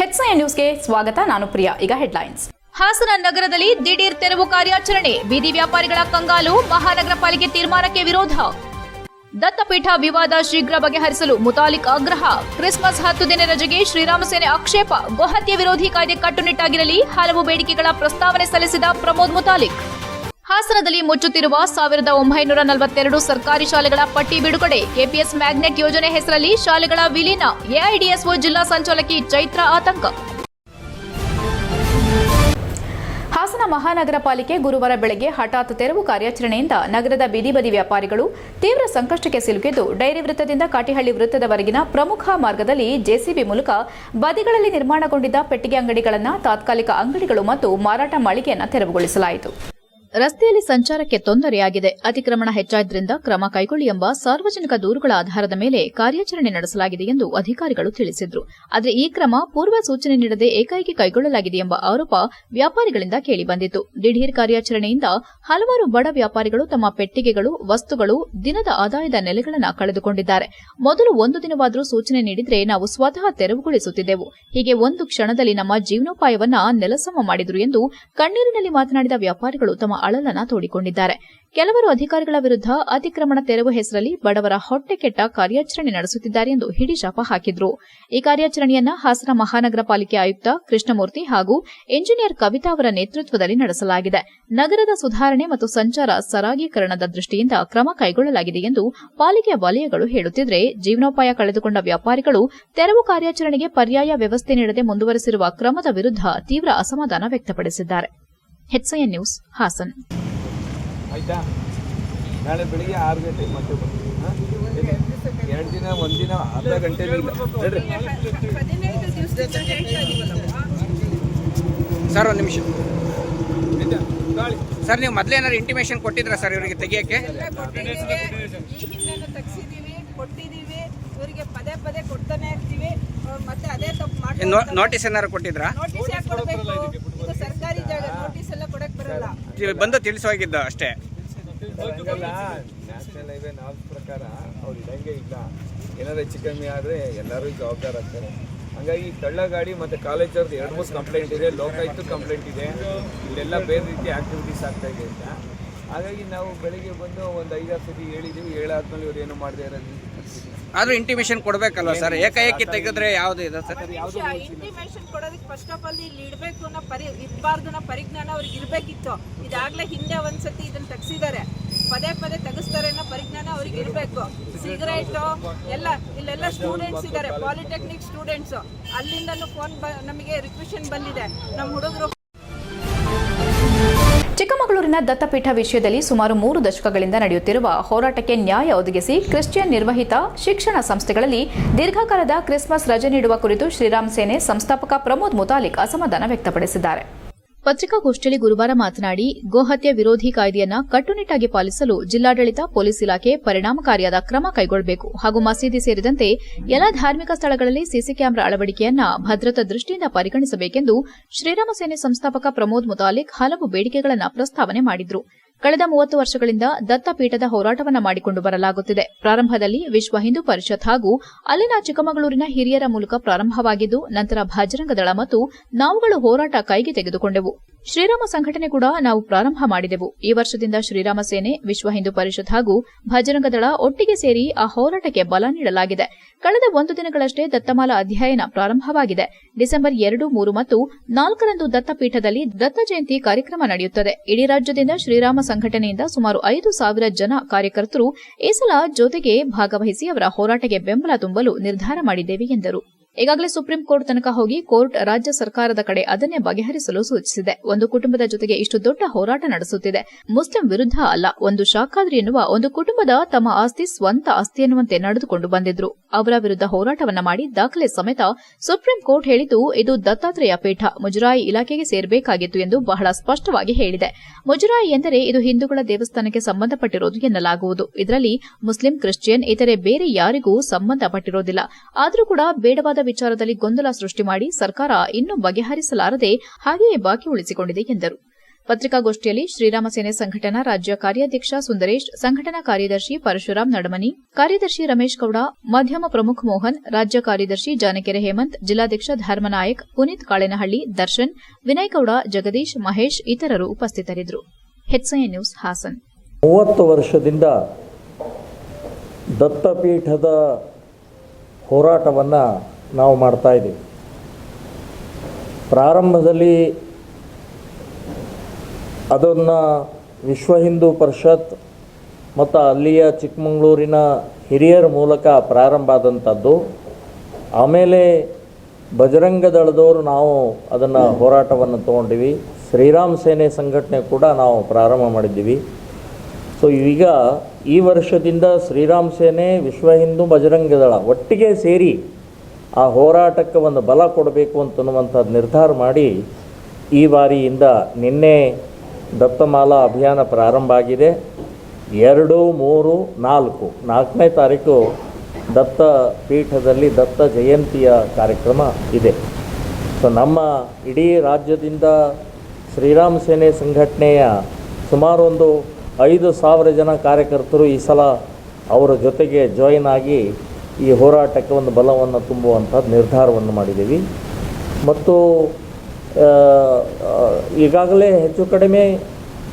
ಹೆಚ್ಐ ನ್ಯೂಸ್ಗೆ ಸ್ವಾಗತ, ನಾನು ಪ್ರಿಯಾ. ಈಗ ಹೆಡ್ಲೈನ್ಸ್ ಹಾಸನ ನಗರದಲ್ಲಿ ದಿಢೀರ್ ತೆರವು ಕಾರ್ಯಾಚರಣೆ. ಬೀದಿ ವ್ಯಾಪಾರಿಗಳ ಕಂಗಾಲು, ಮಹಾನಗರ ಪಾಲಿಕೆ ತೀರ್ಮಾನಕ್ಕೆ ವಿರೋಧ. ದತ್ತಪೀಠ ವಿವಾದ ಶೀಘ್ರ ಬಗೆಹರಿಸಲು ಮುತಾಲಿಕ್ ಆಗ್ರಹ. ಕ್ರಿಸ್ಮಸ್ ಹತ್ತು ದಿನ ರಜೆಗೆ ಶ್ರೀರಾಮ ಸೇನೆ ಆಕ್ಷೇಪ. ಗೋಹತ್ಯೆ ವಿರೋಧಿ ಕಾಯ್ದೆ ಕಟ್ಟುನಿಟ್ಟಾಗಿರಲಿ. ಹಲವು ಬೇಡಿಕೆಗಳ ಪ್ರಸ್ತಾವನೆ ಸಲ್ಲಿಸಿದ ಪ್ರಮೋದ್ ಮುತಾಲಿಕ್. ಹಾಸನದಲ್ಲಿ ಮುಚ್ಚುತ್ತಿರುವ ಸಾವಿರದ ಒಂಬೈನೂರ ನಲವತ್ತೆರಡು ಸರ್ಕಾರಿ ಶಾಲೆಗಳ ಪಟ್ಟಿ ಬಿಡುಗಡೆ. ಕೆಪಿಎಸ್ ಮ್ಯಾಗ್ನೆಟ್ ಯೋಜನೆ ಹೆಸರಲ್ಲಿ ಶಾಲೆಗಳ ವಿಲೀನ. ಎಐಡಿಎಸ್ಒ ಜಿಲ್ಲಾ ಸಂಚಾಲಕಿ ಚೈತ್ರ ಆತಂಕ. ಹಾಸನ ಮಹಾನಗರ ಪಾಲಿಕೆ ಗುರುವಾರ ಬೆಳಗ್ಗೆ ಹಠಾತ್ ತೆರವು ಕಾರ್ಯಾಚರಣೆಯಿಂದ ನಗರದ ಬೀದಿ ಬದಿ ವ್ಯಾಪಾರಿಗಳು ತೀವ್ರ ಸಂಕಷ್ಟಕ್ಕೆ ಸಿಲುಕಿದ್ದು, ಡೈರಿ ವೃತ್ತದಿಂದ ಕಾಟಿಹಳ್ಳಿ ವೃತ್ತದವರೆಗಿನ ಪ್ರಮುಖ ಮಾರ್ಗದಲ್ಲಿ ಜೆಸಿಬಿ ಮೂಲಕ ಬದಿಗಳಲ್ಲಿ ನಿರ್ಮಾಣಗೊಂಡಿದ್ದ ಪೆಟ್ಟಿಗೆ ಅಂಗಡಿಗಳನ್ನು ತಾತ್ಕಾಲಿಕ ಅಂಗಡಿಗಳು ಮತ್ತು ಮಾರಾಟ ಮಳಿಗೆಯನ್ನು ತೆರವುಗೊಳಿಸಲಾಯಿತು. ರಸ್ತೆಯಲ್ಲಿ ಸಂಚಾರಕ್ಕೆ ತೊಂದರೆಯಾಗಿದೆ. ಅತಿಕ್ರಮಣ ಹೆಚ್ಚಾದ್ರಿಂದ ಕ್ರಮ ಕೈಗೊಳ್ಳಿ ಎಂಬ ಸಾರ್ವಜನಿಕ ದೂರುಗಳ ಆಧಾರದ ಮೇಲೆ ಕಾರ್ಯಾಚರಣೆ ನಡೆಸಲಾಗಿದೆ ಎಂದು ಅಧಿಕಾರಿಗಳು ತಿಳಿಸಿದ್ರು. ಆದರೆ ಈ ಕ್ರಮ ಪೂರ್ವ ಸೂಚನೆ ನೀಡದೆ ಏಕಾಏಕಿ ಕೈಗೊಳ್ಳಲಾಗಿದೆ ಎಂಬ ಆರೋಪ ವ್ಯಾಪಾರಿಗಳಿಂದ ಕೇಳಿಬಂದಿತು ದಿಢೀರ್ ಕಾರ್ಯಾಚರಣೆಯಿಂದ ಹಲವಾರು ಬಡ ವ್ಯಾಪಾರಿಗಳು ತಮ್ಮ ಪೆಟ್ಟಿಗೆಗಳು, ವಸ್ತುಗಳು, ದಿನದ ಆದಾಯದ ನೆಲೆಗಳನ್ನು ಕಳೆದುಕೊಂಡಿದ್ದಾರೆ. ಮೊದಲು ಒಂದು ದಿನವಾದರೂ ಸೂಚನೆ ನೀಡಿದ್ರೆ ನಾವು ಸ್ವತಃ ತೆರವುಗೊಳಿಸುತ್ತಿದ್ದೆವು. ಹೀಗೆ ಒಂದು ಕ್ಷಣದಲ್ಲಿ ನಮ್ಮ ಜೀವನೋಪಾಯವನ್ನ ನೆಲಸಮ ಮಾಡಿದರು ಎಂದು ಕಣ್ಣೀರಿನಲ್ಲಿ ಮಾತನಾಡಿದ ವ್ಯಾಪಾರಿಗಳು ತಮ್ಮ ಅಳಲನ್ನ ತೋಡಿಕೊಂಡಿದ್ದಾರೆ. ಕೆಲವರು ಅಧಿಕಾರಿಗಳ ವಿರುದ್ಧ ಅತಿಕ್ರಮಣ ತೆರವು ಹೆಸರಲ್ಲಿ ಬಡವರ ಹೊಟ್ಟೆ ಕೆಟ್ಟ ಕಾರ್ಯಾಚರಣೆ ನಡೆಸುತ್ತಿದ್ದಾರೆ ಎಂದು ಹಿಡಿಶಾಪ ಹಾಕಿದ್ರು. ಈ ಕಾರ್ಯಾಚರಣೆಯನ್ನ ಹಾಸನ ಮಹಾನಗರ ಪಾಲಿಕೆ ಆಯುಕ್ತ ಕೃಷ್ಣಮೂರ್ತಿ ಹಾಗೂ ಎಂಜಿನಿಯರ್ ಕವಿತಾ ಅವರ ನೇತೃತ್ವದಲ್ಲಿ ನಡೆಸಲಾಗಿದೆ. ನಗರದ ಸುಧಾರಣೆ ಮತ್ತು ಸಂಚಾರ ಸರಾಗೀಕರಣದ ದೃಷ್ಟಿಯಿಂದ ಕ್ರಮ ಕೈಗೊಳ್ಳಲಾಗಿದೆ ಎಂದು ಪಾಲಿಕೆ ವಲಯಗಳು ಹೇಳುತ್ತಿದ್ರೆ, ಜೀವನೋಪಾಯ ಕಳೆದುಕೊಂಡ ವ್ಯಾಪಾರಿಗಳು ತೆರವು ಕಾರ್ಯಾಚರಣೆಗೆ ಪರ್ಯಾಯ ವ್ಯವಸ್ಥೆ ನೀಡದೆ ಮುಂದುವರೆಸಿರುವ ಕ್ರಮದ ವಿರುದ್ಧ ತೀವ್ರ ಅಸಮಾಧಾನ ವ್ಯಕ್ತಪಡಿಸಿದ್ದಾರೆ. H I N news Hassan. ಆಯ್ತಾ? ನಾಳೆ ಬೆಳಿಗ್ಗೆ ಆರು ಗಂಟೆ ಮತ್ತೆ ಬರ್ತೀನಿ. ಹಾಂ? ಎರಡು ದಿನ ಒಂದಿನ ಅರ್ಧ ಗಂಟೆ ಸರ್ ಒಂದು ನಿಮಿಷ. ಸರ್ ನೀವು ಮೊದಲೇ ಏನಾದ್ರು ಇಂಟಿಮೇಷನ್ ಕೊಟ್ಟಿದ್ರಾ ಸರ್ ಇವರಿಗೆ ತೆಗಿಯಕ್ಕೆ? ಕೊಟ್ಟಿದ್ದೀವಿ ಇವರಿಗೆ ಪದೇ ಪದೇ ಕೊಡ್ತಾನೆ ಇರ್ತೀವಿ ಅವ್ರು ಮತ್ತೆ ಅದೇ ತಪ್ಪು ಮಾಡ್ತಾರೆ ನೋಟಿಸ್ ಏನಾದ್ರು ಕೊಟ್ಟಿದ್ರಾ? ನೋಟಿಸ್ ಯಾಕೆ ಕೊಡಬೇಕು? ಇದು ಸರ್ಕಾರಿ ಜಾಗ ನೋಟಿಸ್ ಎಲ್ಲ ಕೊಡಕ್ ಬರಲ್ಲ. ಬಂದು ತಿಳಿಸೋಗಿದ್ದ ಅಷ್ಟೇ. ನ್ಯಾಷನಲ್ ಹೈವೇ ನಾಲ್ಕು ಪ್ರಕಾರ ಅವ್ರು ಇಡಂಗೆ ಇಲ್ಲ. ಏನಾದ್ರು ಹೆಚ್ಚು ಕಮ್ಮಿ ಆದರೆ ಎಲ್ಲರೂ ಜವಾಬ್ದಾರ ಆಗ್ತಾರೆ. ಹಂಗಾಗಿ ಕಳ್ಳ ಗಾಡಿ ಮತ್ತು ಕಾಲೇಜವ್ರದ್ದು ಎರಡು ಮೂರು ಕಂಪ್ಲೇಂಟ್ ಇದೆ ಲೋಕಾಯುಕ್ತ ಕಂಪ್ಲೇಂಟ್ ಇದೆ. ಇಲ್ಲೆಲ್ಲ ಬೇರೆ ರೀತಿ ಆಕ್ಟಿವಿಟೀಸ್ ಆಗ್ತಾ ಇದೆ ಅಂತ. ಹಾಗಾಗಿ ನಾವು ಬೆಳಿಗ್ಗೆ ಬಂದು ಒಂದು ಐದಾರು ಸತಿ ಹೇಳಿದೀವಿ ಹೇಳಾದ್ಮೇಲೆ ಇವ್ರು ಏನು ಮಾಡದೇ ಇರೋದು ಆದ್ರೂ ಇಂಟಿಮೇಷನ್ ಕೊಡ್ಬೇಕಲ್ವಾ ಸರ್? ಏಕಾಏಕಿ ತೆಗೆದ್ರೆ ಯಾವ್ದು ಇದೆ ಸರ್? ಇಂಟಿಮೇಷನ್ ಕೊಡೋದಕ್ಕೆ ಫಸ್ಟ್ ಆಫ್ ಆಲ್ ಇಲ್ಲಿ ಇಡಬೇಕು ಅನ್ನೋ ಪರಿ ಇರಬಾರ್ದು ಅನ್ನೋ ಪರಿಜ್ಞಾನ ಅವ್ರಿಗೆ ಇರಬೇಕಿತ್ತು. ಇದಾಗಲೇ ಹಿಂದೆ ಒಂದ್ಸತಿ ಇದನ್ನ ತೆಗ್ಸಿದ್ದಾರೆ. ಪದೇ ಪದೇ ತೆಗಿಸ್ತಾರೆ ಅನ್ನೋ ಪರಿಜ್ಞಾನ ಅವ್ರಿಗೆ ಇರಬೇಕು. ಸಿಗರೇಟ್ ಎಲ್ಲ ಇಲ್ಲೆಲ್ಲ ಸ್ಟೂಡೆಂಟ್ಸ್ ಇದ್ದಾರೆ ಪಾಲಿಟೆಕ್ನಿಕ್ ಸ್ಟೂಡೆಂಟ್ಸ್ ಅಲ್ಲಿಂದನು ಫೋನ್ ನಮಗೆ ರಿಕ್ವೆಷನ್ ಬಂದಿದೆ. ನಮ್ಮ ಹುಡುಗರು ಚಿಕ್ಕಮಗಳೂರಿನ ದತ್ತಪೀಠ ವಿಷಯದಲ್ಲಿ ಸುಮಾರು ಮೂರು ದಶಕಗಳಿಂದ ನಡೆಯುತ್ತಿರುವ ಹೋರಾಟಕ್ಕೆ ನ್ಯಾಯ ಒದಗಿಸಿ ಕ್ರಿಶ್ಚಿಯನ್ ನಿರ್ವಹಿತ ಶಿಕ್ಷಣ ಸಂಸ್ಥೆಗಳಲ್ಲಿ ದೀರ್ಘಕಾಲದ ಕ್ರಿಸ್ಮಸ್ ರಜೆ ನೀಡುವ ಕುರಿತು ಶ್ರೀರಾಮ್ ಸೇನೆ ಸಂಸ್ಥಾಪಕ ಪ್ರಮೋದ್ ಮುತಾಲಿಕ್ ಅಸಮಾಧಾನ ವ್ಯಕ್ತಪಡಿಸಿದ್ದಾರೆ. ಪತ್ರಿಕಾಗೋಷ್ಠಿಯಲ್ಲಿ ಗುರುವಾರ ಮಾತನಾಡಿ ಗೋಹತ್ಯೆ ವಿರೋಧಿ ಕಾಯ್ದೆಯನ್ನ ಕಟ್ಟುನಿಟ್ಟಾಗಿ ಪಾಲಿಸಲು ಜಿಲ್ಲಾಡಳಿತ, ಪೊಲೀಸ್ ಇಲಾಖೆ ಪರಿಣಾಮಕಾರಿಯಾದ ಕ್ರಮ ಕೈಗೊಳ್ಳಬೇಕು. ಹಾಗೂ ಮಸೀದಿ ಸೇರಿದಂತೆ ಎಲ್ಲ ಧಾರ್ಮಿಕ ಸ್ಥಳಗಳಲ್ಲಿ ಸಿಸಿ ಕ್ಯಾಮೆರಾ ಅಳವಡಿಕೆಯನ್ನ ಭದ್ರತಾ ದೃಷ್ಟಿಯಿಂದ ಪರಿಗಣಿಸಬೇಕೆಂದು ಶ್ರೀರಾಮ ಸೇನೆ ಸಂಸ್ಥಾಪಕ ಪ್ರಮೋದ್ ಮುತಾಲಿಕ್ ಹಲವು ಬೇಡಿಕೆಗಳನ್ನು ಪ್ರಸ್ತಾವನೆ ಮಾಡಿದ್ರು. ಕಳೆದ ಮೂವತ್ತು ವರ್ಷಗಳಿಂದ ದತ್ತಪೀಠದ ಹೋರಾಟವನ್ನು ಮಾಡಿಕೊಂಡು ಬರಲಾಗುತ್ತಿದೆ. ಪ್ರಾರಂಭದಲ್ಲಿ ವಿಶ್ವ ಹಿಂದೂ ಪರಿಷತ್ ಹಾಗೂ ಅಲ್ಲಿನ ಚಿಕ್ಕಮಗಳೂರಿನ ಹಿರಿಯರ ಮೂಲಕ ಪ್ರಾರಂಭವಾಗಿದ್ದು, ನಂತರ ಭಜರಂಗ ದಳ ಮತ್ತು ನಾವುಗಳು ಹೋರಾಟ ಕೈಗೆ ತೆಗೆದುಕೊಂಡೆವು. ಶ್ರೀರಾಮ ಸಂಘಟನೆ ಕೂಡ ನಾವು ಪ್ರಾರಂಭ ಮಾಡಿದೆವು. ಈ ವರ್ಷದಿಂದ ಶ್ರೀರಾಮ ಸೇನೆ, ವಿಶ್ವ ಹಿಂದೂ ಪರಿಷತ್ ಹಾಗೂ ಭಜರಂಗದಳ ಒಟ್ಟಿಗೆ ಸೇರಿ ಆ ಹೋರಾಟಕ್ಕೆ ಬಲ ನೀಡಲಾಗಿದೆ. ಕಳೆದ ಒಂದು ದಿನಗಳಷ್ಟೇ ದತ್ತಮಾಲಾ ಅಧ್ಯಯನ ಪ್ರಾರಂಭವಾಗಿದೆ. ಡಿಸೆಂಬರ್ ಎರಡು, ಮೂರು ಮತ್ತು ನಾಲ್ಕರಂದು ದತ್ತಪೀಠದಲ್ಲಿ ದತ್ತ ಜಯಂತಿ ಕಾರ್ಯಕ್ರಮ ನಡೆಯುತ್ತದೆ. ಇಡೀ ರಾಜ್ಯದಿಂದ ಶ್ರೀರಾಮ ಸಂಘಟನೆಯಿಂದ ಸುಮಾರು ಐದು ಸಾವಿರ ಜನ ಕಾರ್ಯಕರ್ತರು ಈ ಸಲ ಜೊತೆಗೆ ಭಾಗವಹಿಸಿ ಅವರ ಹೋರಾಟಕ್ಕೆ ಬೆಂಬಲ ತುಂಬಲು ನಿರ್ಧಾರ ಮಾಡಿದ್ದೇವೆ ಎಂದರು. ಈಗಾಗಲೇ ಸುಪ್ರೀಂ ಕೋರ್ಟ್ ತನಕ ಹೋಗಿ ಕೋರ್ಟ್ ರಾಜ್ಯ ಸರ್ಕಾರದ ಕಡೆ ಅದನ್ನೇ ಬಗೆಹರಿಸಲು ಸೂಚಿಸಿದೆ. ಒಂದು ಕುಟುಂಬದ ಜೊತೆಗೆ ಇಷ್ಟು ದೊಡ್ಡ ಹೋರಾಟ ನಡೆಸುತ್ತಿದೆ. ಮುಸ್ಲಿಂ ವಿರುದ್ಧ ಅಲ್ಲ, ಒಂದು ಶಾಖಾದ್ರಿ ಎನ್ನುವ ಒಂದು ಕುಟುಂಬದ ತಮ್ಮ ಆಸ್ತಿ ಸ್ವಂತ ಆಸ್ತಿ ಎನ್ನುವಂತೆ ನಡೆದುಕೊಂಡು ಬಂದಿದ್ರು. ಅವರ ವಿರುದ್ಧ ಹೋರಾಟವನ್ನ ಮಾಡಿ ದಾಖಲೆ ಸಮೇತ ಸುಪ್ರೀಂ ಕೋರ್ಟ್ ಹೇಳಿದ್ದು, ಇದು ದತ್ತಾತ್ರೇಯ ಪೀಠ, ಮುಜರಾಯಿ ಇಲಾಖೆಗೆ ಸೇರಬೇಕಾಗಿತ್ತು ಎಂದು ಬಹಳ ಸ್ಪಷ್ಟವಾಗಿ ಹೇಳಿದೆ. ಮುಜರಾಯಿ ಎಂದರೆ ಇದು ಹಿಂದೂಗಳ ದೇವಸ್ಥಾನಕ್ಕೆ ಸಂಬಂಧಪಟ್ಟಿರೋದು ಎನ್ನಲಾಗುವುದು. ಇದರಲ್ಲಿ ಮುಸ್ಲಿಂ, ಕ್ರಿಶ್ಚಿಯನ್, ಇತರೆ ಬೇರೆ ಯಾರಿಗೂ ಸಂಬಂಧಪಟ್ಟಿರೋದಿಲ್ಲ. ಆದರೂ ಕೂಡ ಬೇಡವಾದ ವಿಚಾರದಲ್ಲಿ ಗೊಂದಲ ಸೃಷ್ಟಿ ಮಾಡಿ ಸರ್ಕಾರ ಇನ್ನೂ ಬಗೆಹರಿಸಲಾರದೆ ಹಾಗೆಯೇ ಬಾಕಿ ಉಳಿಸಿಕೊಂಡಿದೆ ಎಂದರು. ಪತ್ರಿಕಾಗೋಷ್ಠಿಯಲ್ಲಿ ಶ್ರೀರಾಮ ಸೇನೆ ಸಂಘಟನಾ ರಾಜ್ಯ ಕಾರ್ಯಾಧ್ಯಕ್ಷ ಸುಂದರೇಶ್, ಸಂಘಟನಾ ಕಾರ್ಯದರ್ಶಿ ಪರಶುರಾಮ್ ನಡಮನಿ, ಕಾರ್ಯದರ್ಶಿ ರಮೇಶ್ ಗೌಡ, ಮಾಧ್ಯಮ ಪ್ರಮುಖ್ ಮೋಹನ್, ರಾಜ್ಯ ಕಾರ್ಯದರ್ಶಿ ಜಾನಕೆರೆ ಹೇಮಂತ್, ಜಿಲ್ಲಾಧ್ಯಕ್ಷ ಧರ್ಮನಾಯಕ್, ಪುನೀತ್ ಕಾಳೆನಹಳ್ಳಿ, ದರ್ಶನ್, ವಿನಯ್ ಗೌಡ, ಜಗದೀಶ್ ಮಹೇಶ್ ಇತರರು ಉಪಸ್ಥಿತರಿದ್ದರು. ನ್ಯೂಸ್ ಹಾಸನ್. ಮೂವತ್ತು ವರ್ಷದಿಂದ ದತ್ತಪೀಠದ ಹೋರಾಟವನ್ನು ನಾವು ಮಾಡ್ತಾ ಇದ್ದೀವಿ. ಪ್ರಾರಂಭದಲ್ಲಿ ಅದನ್ನು ವಿಶ್ವ ಹಿಂದೂ ಪರಿಷತ್ ಮತ್ತು ಅಲ್ಲಿಯ ಚಿಕ್ಕಮಗಳೂರಿನ ಹಿರಿಯರ ಮೂಲಕ ಪ್ರಾರಂಭ ಆದಂಥದ್ದು ಆಮೇಲೆ ಬಜರಂಗ ದಳದವರು ನಾವು ಅದನ್ನು ಹೋರಾಟವನ್ನು ತೊಗೊಂಡಿವಿ. ಶ್ರೀರಾಮ್ ಸೇನೆ ಸಂಘಟನೆ ಕೂಡ ನಾವು ಪ್ರಾರಂಭ ಮಾಡಿದ್ದೀವಿ. ಸೊ ಈಗ ಈ ವರ್ಷದಿಂದ ಶ್ರೀರಾಮ್ ಸೇನೆ ವಿಶ್ವ ಹಿಂದೂ ಬಜರಂಗ ದಳ ಒಟ್ಟಿಗೆ ಸೇರಿ ಆ ಹೋರಾಟಕ್ಕೆ ಒಂದು ಬಲ ಕೊಡಬೇಕು ಅಂತನ್ನುವಂಥದ್ದು ನಿರ್ಧಾರ ಮಾಡಿ ಈ ಬಾರಿಯಿಂದ ನಿನ್ನೆ ದತ್ತಮಾಲಾ ಅಭಿಯಾನ ಪ್ರಾರಂಭ ಆಗಿದೆ. ಎರಡು, ಮೂರು, ನಾಲ್ಕು, ನಾಲ್ಕನೇ ತಾರೀಕು ದತ್ತ ಪೀಠದಲ್ಲಿ ದತ್ತ ಜಯಂತಿಯ ಕಾರ್ಯಕ್ರಮ ಇದೆ. ಸೊ ನಮ್ಮ ಇಡೀ ರಾಜ್ಯದಿಂದ ಶ್ರೀರಾಮ್ ಸೇನೆ ಸಂಘಟನೆಯ ಸುಮಾರು ಒಂದು ಐದು ಸಾವಿರ ಜನ ಕಾರ್ಯಕರ್ತರು ಈ ಸಲ ಅವರ ಜೊತೆಗೆ ಜಾಯಿನ್ ಆಗಿ ಈ ಹೋರಾಟಕ್ಕೆ ಒಂದು ಬಲವನ್ನು ತುಂಬುವಂಥದ್ದು ನಿರ್ಧಾರವನ್ನು ಮಾಡಿದ್ದೀವಿ. ಮತ್ತು ಈಗಾಗಲೇ ಹೆಚ್ಚು ಕಡಿಮೆ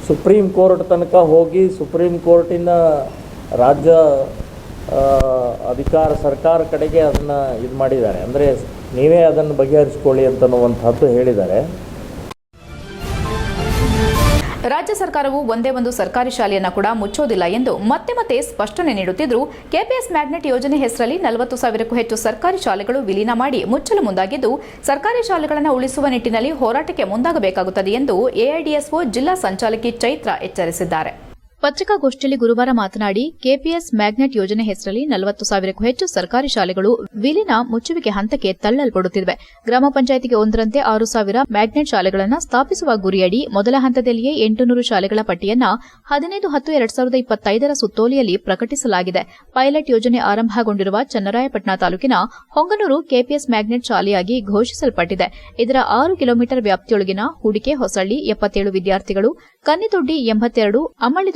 ಸುಪ್ರೀಂ ಕೋರ್ಟ್ ತನಕ ಹೋಗಿ ಸುಪ್ರೀಂ ಕೋರ್ಟಿನ ರಾಜ್ಯ ಅಧಿಕಾರ ಸರ್ಕಾರ ಕಡೆಗೆ ಅದನ್ನು ಇದು ಮಾಡಿದ್ದಾರೆ. ಅಂದರೆ ನೀವೇ ಅದನ್ನು ಬಗೆಹರಿಸ್ಕೊಳ್ಳಿ ಅಂತನ್ನುವಂಥದ್ದು ಹೇಳಿದ್ದಾರೆ. ರಾಜ್ಯ ಸರ್ಕಾರವು ಒಂದೇ ಒಂದು ಸರ್ಕಾರಿ ಶಾಲೆಯನ್ನು ಕೂಡ ಮುಚ್ಚೋದಿಲ್ಲ ಎಂದು ಮತ್ತೆ ಮತ್ತೆ ಸ್ಪಷ್ಟನೆ ನೀಡುತ್ತಿದ್ದರೂ ಕೆಪಿಎಸ್ ಮ್ಯಾಗ್ನೆಟ್ ಯೋಜನೆ ಹೆಸರಲ್ಲಿ ನಲವತ್ತು ಸಾವಿರಕ್ಕೂ ಹೆಚ್ಚು ಸರ್ಕಾರಿ ಶಾಲೆಗಳು ವಿಲೀನ ಮಾಡಿ ಮುಚ್ಚಲು ಮುಂದಾಗಿದ್ದು, ಸರ್ಕಾರಿ ಶಾಲೆಗಳನ್ನು ಉಳಿಸುವ ನಿಟ್ಟಿನಲ್ಲಿ ಹೋರಾಟಕ್ಕೆ ಮುಂದಾಗಬೇಕಾಗುತ್ತದೆ ಎಂದು ಎಐಡಿಎಸ್ಒ ಜಿಲ್ಲಾ ಸಂಚಾಲಕಿ ಚೈತ್ರ ಎಚ್ಚರಿಸಿದ್ದಾರೆ. ಪತ್ರಿಕಾಗೋಷ್ಠಿಯಲ್ಲಿ ಗುರುವಾರ ಮಾತನಾಡಿ ಕೆಪಿಎಸ್ ಮ್ಯಾಗ್ನೆಟ್ ಯೋಜನೆ ಹೆಸರಲ್ಲಿ ನಲವತ್ತು ಸಾವಿರಕ್ಕೂ ಹೆಚ್ಚು ಸರ್ಕಾರಿ ಶಾಲೆಗಳು ವಿಲೀನ ಮುಚ್ಚುವಿಕೆ ಹಂತಕ್ಕೆ ತಳ್ಳಲ್ಪಡುತ್ತಿವೆ. ಗ್ರಾಮ ಪಂಚಾಯಿತಿಗೆ ಒಂದರಂತೆ ಆರು ಸಾವಿರ ಮ್ಯಾಗ್ನೆಟ್ ಶಾಲೆಗಳನ್ನು ಸ್ಥಾಪಿಸುವ ಗುರಿಯಡಿ ಮೊದಲ ಹಂತದಲ್ಲಿಯೇ ಎಂಟುನೂರು ಶಾಲೆಗಳ ಪಟ್ಟಿಯನ್ನ ಹದಿನೈದು ಹತ್ತು ಎರಡ್ ಸಾವಿರದ ಇಪ್ಪತ್ತೈದರ ಸುತ್ತೋಲೆಯಲ್ಲಿ ಪ್ರಕಟಿಸಲಾಗಿದೆ. ಪೈಲಟ್ ಯೋಜನೆ ಆರಂಭಗೊಂಡಿರುವ ಚನ್ನರಾಯಪಟ್ಟಣ ತಾಲೂಕಿನ ಹೊಂಗನೂರು ಕೆಪಿಎಸ್ ಮ್ಯಾಗ್ನೆಟ್ ಶಾಲೆಯಾಗಿ ಘೋಷಿಸಲ್ಪಟ್ಟಿದೆ. ಇದರ ಆರು ಕಿಲೋಮೀಟರ್ ವ್ಯಾಪ್ತಿಯೊಳಗಿನ ಹೂಡಿಕೆ ಹೊಸಳ್ಳಿ ಎಪ್ಪತ್ತೇಳು ವಿದ್ಯಾರ್ಥಿಗಳು, ಕನ್ನಿದೊಡ್ಡಿ ಎಂಬತ್ತೆರಡು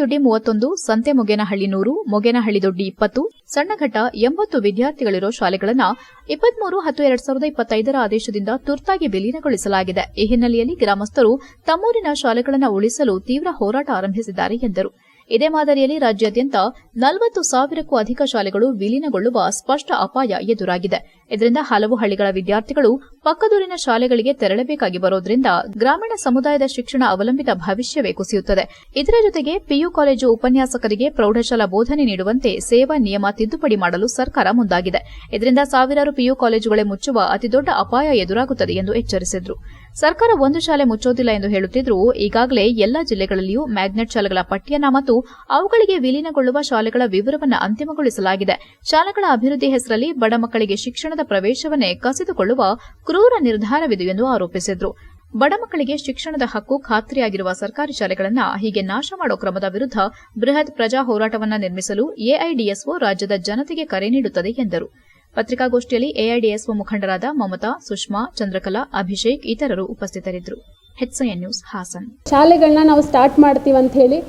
ಅಮ್ಮಳ್ಳಿದೊಡ್ಡಿ ಮೂವತ್ತೊಂದು, ಸಂತೆಮೊಗೇನಹಳ್ಳಿ ನೂರು, ಮೊಗೇನಹಳ್ಳಿ ದೊಡ್ಡಿ ಇಪ್ಪತ್ತು, ಸಣ್ಣಘಟ್ಟ ಎಂಬತ್ತು ವಿದ್ಯಾರ್ಥಿಗಳಿರುವ ಶಾಲೆಗಳನ್ನು ಇಪ್ಪತ್ಮೂರು ಹತ್ತು ಎರಡ್ ಸಾವಿರದ ಇಪ್ಪತ್ತೈದರ ಆದೇಶದಿಂದ ತುರ್ತಾಗಿ ವಿಲೀನಗೊಳಿಸಲಾಗಿದೆ. ಈ ಹಿನ್ನೆಲೆಯಲ್ಲಿ ಗ್ರಾಮಸ್ಥರು ತಮ್ಮೂರಿನ ಶಾಲೆಗಳನ್ನು ಉಳಿಸಲು ತೀವ್ರ ಹೋರಾಟ ಆರಂಭಿಸಿದ್ದಾರೆ ಎಂದರು. ಇದೇ ಮಾದರಿಯಲ್ಲಿ ರಾಜ್ಯಾದ್ಯಂತ ನಲವತ್ತು ಸಾವಿರಕ್ಕೂ ಅಧಿಕ ಶಾಲೆಗಳು ವಿಲೀನಗೊಳ್ಳುವ ಸ್ಪಷ್ಟ ಅಪಾಯ ಎದುರಾಗಿದೆ. ಇದರಿಂದ ಹಲವು ಹಳ್ಳಿಗಳ ವಿದ್ಯಾರ್ಥಿಗಳು ಪಕ್ಕದೂರಿನ ಶಾಲೆಗಳಿಗೆ ತೆರಳಬೇಕಾಗಿ ಬರೋದ್ರಿಂದ ಗ್ರಾಮೀಣ ಸಮುದಾಯದ ಶಿಕ್ಷಣ ಅವಲಂಬಿತ ಭವಿಷ್ಯವೇ ಕುಸಿಯುತ್ತದೆ. ಇದರ ಜೊತೆಗೆ ಪಿಯು ಕಾಲೇಜು ಉಪನ್ಯಾಸಕರಿಗೆ ಪ್ರೌಢಶಾಲಾ ಬೋಧನೆ ನೀಡುವಂತೆ ಸೇವಾ ನಿಯಮ ತಿದ್ದುಪಡಿ ಮಾಡಲು ಸರ್ಕಾರ ಮುಂದಾಗಿದೆ. ಇದರಿಂದ ಸಾವಿರಾರು ಪಿಯು ಕಾಲೇಜುಗಳೇ ಮುಚ್ಚುವ ಅತಿದೊಡ್ಡ ಅಪಾಯ ಎದುರಾಗುತ್ತದೆ ಎಂದು ಎಚ್ಚರಿಸಿದರು. ಸರ್ಕಾರ ಒಂದು ಶಾಲೆ ಮುಚ್ಚೋದಿಲ್ಲ ಎಂದು ಹೇಳುತ್ತಿದ್ದರೂ ಈಗಾಗಲೇ ಎಲ್ಲಾ ಜಿಲ್ಲೆಗಳಲ್ಲಿಯೂ ಮ್ಯಾಗ್ನೆಟ್ ಶಾಲೆಗಳ ಪಠ್ಯನ ಮತ್ತು ಅವುಗಳಿಗೆ ವಿಲೀನಗೊಳ್ಳುವ ಶಾಲೆಗಳ ವಿವರವನ್ನು ಅಂತಿಮಗೊಳಿಸಲಾಗಿದೆ. ಶಾಲೆಗಳ ಅಭಿವೃದ್ಧಿ ಹೆಸರಲ್ಲಿ ಬಡ ಮಕ್ಕಳಿಗೆ ಶಿಕ್ಷಣದ ಪ್ರವೇಶವನ್ನೇ ಕಸಿದುಕೊಳ್ಳುವ ಕ್ರೂರ ನಿರ್ಧಾರವಿದೆ ಎಂದು ಆರೋಪಿಸಿದರು. ಬಡ ಮಕ್ಕಳಿಗೆ ಶಿಕ್ಷಣದ ಹಕ್ಕು ಖಾತ್ರಿಯಾಗಿರುವ ಸರ್ಕಾರಿ ಶಾಲೆಗಳನ್ನು ಹೀಗೆ ನಾಶ ಮಾಡೋ ಕ್ರಮದ ವಿರುದ್ಧ ಬೃಹತ್ ಪ್ರಜಾ ಹೋರಾಟವನ್ನು ನಿರ್ಮಿಸಲು ಎಐಡಿಎಸ್ಒ ರಾಜ್ಯದ ಜನತೆಗೆ ಕರೆ ನೀಡುತ್ತದೆ ಎಂದರು. ಪತ್ರಿಕಾಗೋಷ್ಠಿಯಲ್ಲಿ ಎಐಡಿಎಸ್ಒ ಮುಖಂಡರಾದ ಮಮತಾ, ಸುಷ್ಮಾ, ಚಂದ್ರಕಲಾ, ಅಭಿಷೇಕ್ ಇತರರು ಉಪಸ್ಥಿತರಿದ್ದರು. H I N news, Hassan. ಶಾಲೆಗಳನ್ನ ನಾವು ಸ್ಟಾರ್ಟ್ ಮಾಡ್ತೀವಿ ಅಂತ ಹೇಳಿ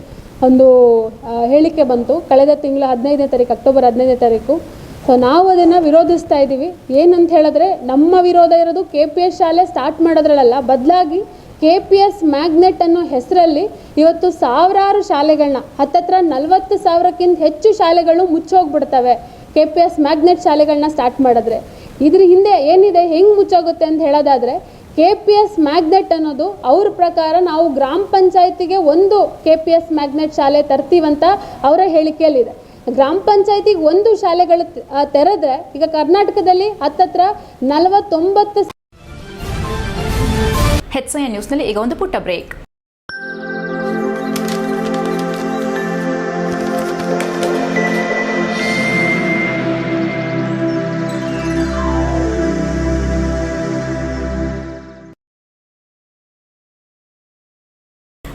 ಒಂದು ಹೇಳಿಕೆ ಬಂತು. ಕಳೆದ ತಿಂಗಳ ಹದಿನೈದನೇ ತಾರೀಕು, ಅಕ್ಟೋಬರ್ ಹದಿನೈದನೇ ತಾರೀಕು. ಸೊ ನಾವು ಅದನ್ನು ವಿರೋಧಿಸ್ತಾ ಇದ್ದೀವಿ. ಏನಂತ ಹೇಳಿದ್ರೆ, ನಮ್ಮ ವಿರೋಧ ಇರೋದು ಕೆ ಪಿ ಎಸ್ ಶಾಲೆ ಸ್ಟಾರ್ಟ್ ಮಾಡೋದ್ರಲ್ಲ ಬದಲಾಗಿ ಕೆ ಪಿ ಎಸ್ ಮ್ಯಾಗ್ನೆಟ್ ಅನ್ನೋ ಹೆಸರಲ್ಲಿ ಇವತ್ತು ಸಾವಿರಾರು ಶಾಲೆಗಳನ್ನ ಹತ್ತತ್ರ ನಲವತ್ತು ಸಾವಿರಕ್ಕಿಂತ ಹೆಚ್ಚು ಶಾಲೆಗಳು ಮುಚ್ಚೋಗ್ಬಿಡ್ತವೆ. ಕೆ ಪಿ ಎಸ್ ಮ್ಯಾಗ್ನೆಟ್ ಶಾಲೆಗಳನ್ನ ಸ್ಟಾರ್ಟ್ ಮಾಡಿದ್ರೆ. ಇದ್ರ ಹಿಂದೆ ಏನಿದೆ, ಹೆಂಗೆ ಮುಚ್ಚಾಗುತ್ತೆ ಅಂತ ಹೇಳೋದಾದರೆ ಕೆ ಪಿ ಎಸ್ ಮ್ಯಾಗ್ನೆಟ್ ಅನ್ನೋದು ಅವ್ರ ಪ್ರಕಾರ ನಾವು ಗ್ರಾಮ ಪಂಚಾಯತಿಗೆ ಒಂದು ಕೆ ಪಿ ಎಸ್ ಮ್ಯಾಗ್ನೆಟ್ ಶಾಲೆ ತರ್ತೀವಂತ ಅವರ ಹೇಳಿಕೆಯಲ್ಲಿದೆ. ಗ್ರಾಮ ಪಂಚಾಯತಿಗೆ ಒಂದು ಶಾಲೆಗಳು ತೆರೆದ್ರೆ, ಈಗ ಕರ್ನಾಟಕದಲ್ಲಿ ಹತ್ತತ್ರ ನಲವತ್ತೊಂಬತ್ತು ಹೆಚ್ಐಎನ್ ನ್ಯೂಸ್ನಲ್ಲಿ ಈಗ ಒಂದು ಪುಟ್ಟ ಬ್ರೇಕ್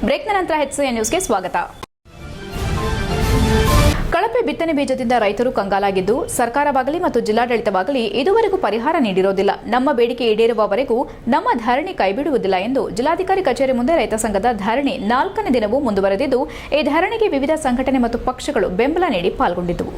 ಬ್ರೇಕ್ನ ನಂತರ ಹೆಚ್ಚಿನ ನ್ಯೂಸ್ಗೆ ಸ್ವಾಗತ. ಕಳಪೆ ಬಿತ್ತನೆ ಬೀಜದಿಂದ ರೈತರು ಕಂಗಾಲಾಗಿದ್ದು ಸರ್ಕಾರವಾಗಲಿ ಮತ್ತು ಜಿಲ್ಲಾಡಳಿತವಾಗಲಿ ಇದುವರೆಗೂ ಪರಿಹಾರ ನೀಡಿರೋದಿಲ್ಲ. ನಮ್ಮ ಬೇಡಿಕೆ ಈಡೇರುವವರೆಗೂ ನಮ್ಮ ಧರಣಿ ಕೈಬಿಡುವುದಿಲ್ಲ ಎಂದು ಜಿಲ್ಲಾಧಿಕಾರಿ ಕಚೇರಿ ಮುಂದೆ ರೈತ ಸಂಘದ ಧರಣಿ ನಾಲ್ಕನೇ ದಿನವೂ ಮುಂದುವರೆದಿದ್ದು, ಈ ಧರಣಿಗೆ ವಿವಿಧ ಸಂಘಟನೆ ಮತ್ತು ಪಕ್ಷಗಳು ಬೆಂಬಲ ನೀಡಿ ಪಾಲ್ಗೊಂಡಿದ್ದವು.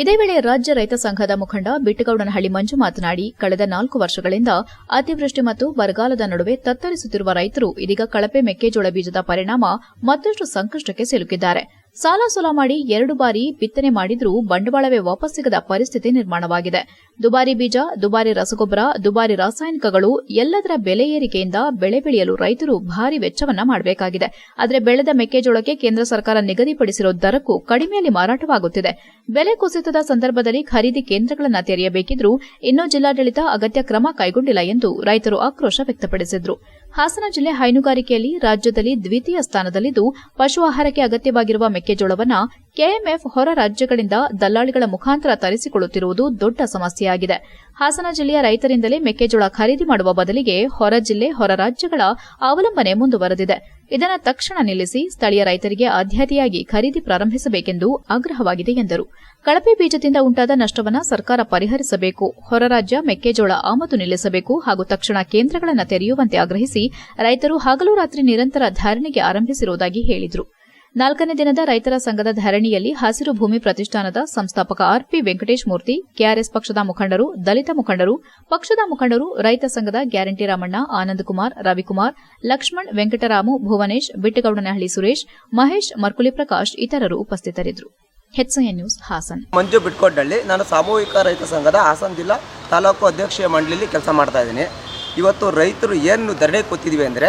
ಇದೇ ವೇಳೆ ರಾಜ್ಯ ರೈತ ಸಂಘದ ಮುಖಂಡ ಬಿಟ್ಟಗೌಡನಹಳ್ಳಿ ಮಂಜು ಮಾತನಾಡಿ, ಕಳೆದ ನಾಲ್ಕು ವರ್ಷಗಳಿಂದ ಅತಿವೃಷ್ಟಿ ಮತ್ತು ಬರಗಾಲದ ನಡುವೆ ತತ್ತರಿಸುತ್ತಿರುವ ರೈತರು ಇದೀಗ ಕಳಪೆ ಮೆಕ್ಕೆಜೋಳ ಬೀಜದ ಪರಿಣಾಮ ಮತ್ತಷ್ಟು ಸಂಕಷ್ಟಕ್ಕೆ ಸಿಲುಕಿದ್ದಾರೆ. ಸಾಲ ಸೋಲ ಮಾಡಿ ಎರಡು ಬಾರಿ ಬಿತ್ತನೆ ಮಾಡಿದರೂ ಬಂಡವಾಳವೇ ವಾಪಸ್ ಸಿಗದ ಪರಿಸ್ಥಿತಿ ನಿರ್ಮಾಣವಾಗಿದೆ. ದುಬಾರಿ ಬೀಜ, ದುಬಾರಿ ರಸಗೊಬ್ಬರ, ದುಬಾರಿ ರಾಸಾಯನಿಕಗಳು ಎಲ್ಲದರ ಬೆಲೆ ಏರಿಕೆಯಿಂದ ಬೆಳೆ ಬೆಳೆಯಲು ರೈತರು ಭಾರಿ ವೆಚ್ಚವನ್ನ ಮಾಡಬೇಕಾಗಿದೆ. ಆದರೆ ಬೆಳೆದ ಮೆಕ್ಕೆಜೋಳಕ್ಕೆ ಕೇಂದ್ರ ಸರ್ಕಾರ ನಿಗದಿಪಡಿಸಿರೋ ದರಕ್ಕೂ ಕಡಿಮೆಯಲ್ಲಿ ಮಾರಾಟವಾಗುತ್ತಿದೆ. ಬೆಲೆ ಕುಸಿತದ ಸಂದರ್ಭದಲ್ಲಿ ಖರೀದಿ ಕೇಂದ್ರಗಳನ್ನು ತೆರೆಯಬೇಕಿದ್ರೂ ಇನ್ನೂ ಜಿಲ್ಲಾಡಳಿತ ಅಗತ್ಯ ಕ್ರಮ ಕೈಗೊಂಡಿಲ್ಲ ಎಂದು ರೈತರು ಆಕ್ರೋಶ ವ್ಯಕ್ತಪಡಿಸಿದ್ರು. ಹಾಸನ ಜಿಲ್ಲೆ ಹೈನುಗಾರಿಕೆಯಲ್ಲಿ ರಾಜ್ಯದಲ್ಲಿ ದ್ವಿತೀಯ ಸ್ಥಾನದಲ್ಲಿದ್ದು, ಪಶು ಆಹಾರಕ್ಕೆ ಅಗತ್ಯವಾಗಿರುವ ಮೆಕ್ಕೆಜೋಳವನ್ನು ಕೆಎಂಎಫ್ ಹೊರ ರಾಜ್ಯಗಳಿಂದ ದಲ್ಲಾಳಿಗಳ ಮುಖಾಂತರ ತರಿಸಿಕೊಳ್ಳುತ್ತಿರುವುದು ದೊಡ್ಡ ಸಮಸ್ಯೆಯಾಗಿದೆ. ಹಾಸನ ಜಿಲ್ಲೆಯ ರೈತರಿಂದಲೇ ಮೆಕ್ಕೆಜೋಳ ಖರೀದಿ ಮಾಡುವ ಬದಲಿಗೆ ಹೊರ ಜಿಲ್ಲೆ, ಹೊರ ರಾಜ್ಯಗಳ ಅವಲಂಬನೆ ಮುಂದುವರೆದಿದೆ. ಇದನ್ನು ತಕ್ಷಣ ನಿಲ್ಲಿಸಿ ಸ್ಥಳೀಯ ರೈತರಿಗೆ ಆದ್ಯತೆಯಾಗಿ ಖರೀದಿ ಪ್ರಾರಂಭಿಸಬೇಕೆಂದು ಆಗ್ರಹವಾಗಿದೆ ಎಂದರು. ಕಳಪೆ ಬೀಜದಿಂದ ಉಂಟಾದ ನಷ್ಟವನ್ನು ಸರ್ಕಾರ ಪರಿಹರಿಸಬೇಕು. ಹೊರರಾಜ್ಯ ಮೆಕ್ಕೆಜೋಳ ಆಮದು ನಿಲ್ಲಿಸಬೇಕು ಹಾಗೂ ತಕ್ಷಣ ಕೇಂದ್ರಗಳನ್ನು ತೆರೆಯುವಂತೆ ಆಗ್ರಹಿಸಿ ರೈತರು ಹಗಲು ರಾತ್ರಿ ನಿರಂತರ ಧಾರಣೆಗೆ ಆರಂಭಿಸಿರುವುದಾಗಿ ಹೇಳಿದರು. ನಾಲ್ಕನೇ ದಿನದ ರೈತರ ಸಂಘದ ಧರಣಿಯಲ್ಲಿ ಹಸಿರು ಭೂಮಿ ಪ್ರತಿಷ್ಠಾನದ ಸಂಸ್ಥಾಪಕ ಆರ್ಪಿ ವೆಂಕಟೇಶ್ ಮೂರ್ತಿ, ಕೆಆರ್ಎಸ್ ಪಕ್ಷದ ಮುಖಂಡರು ದಲಿತ ಮುಖಂಡರು, ಪಕ್ಷದ ಮುಖಂಡರು ರೈತ ಸಂಘದ ಗ್ಯಾರಂಟಿ ರಾಮಣ್ಣ ಆನಂದಕುಮಾರ್ ರವಿಕುಮಾರ್, ಲಕ್ಷ್ಮಣ್, ವೆಂಕಟರಾಮು, ಭುವನೇಶ್, ಬಿಟ್ಟಗೌಡನಹಳ್ಳಿ ಸುರೇಶ್, ಮಹೇಶ್, ಮರ್ಕುಲಿ ಪ್ರಕಾಶ್ ಇತರರು ಉಪಸ್ಥಿತರಿದ್ದರು. H I N news Hassan. Manju Bitkoddalli ನಾನು ಸಾಮೂಹಿಕ ರೈತ ಸಂಘದ ಹಾಸನ ಜಿಲ್ಲಾ ತಾಲೂಕು ಅಧ್ಯಕ್ಷೀಯ ಮಂಡಳಿಯಲ್ಲಿ ಕೆಲಸ ಮಾಡ್ತಾ ಇದ್ದೀನಿ. ಇವತ್ತು ರೈತರು ಏನು ಧರಣಿ ಕೂತಿದ್ವಿ ಅಂದರೆ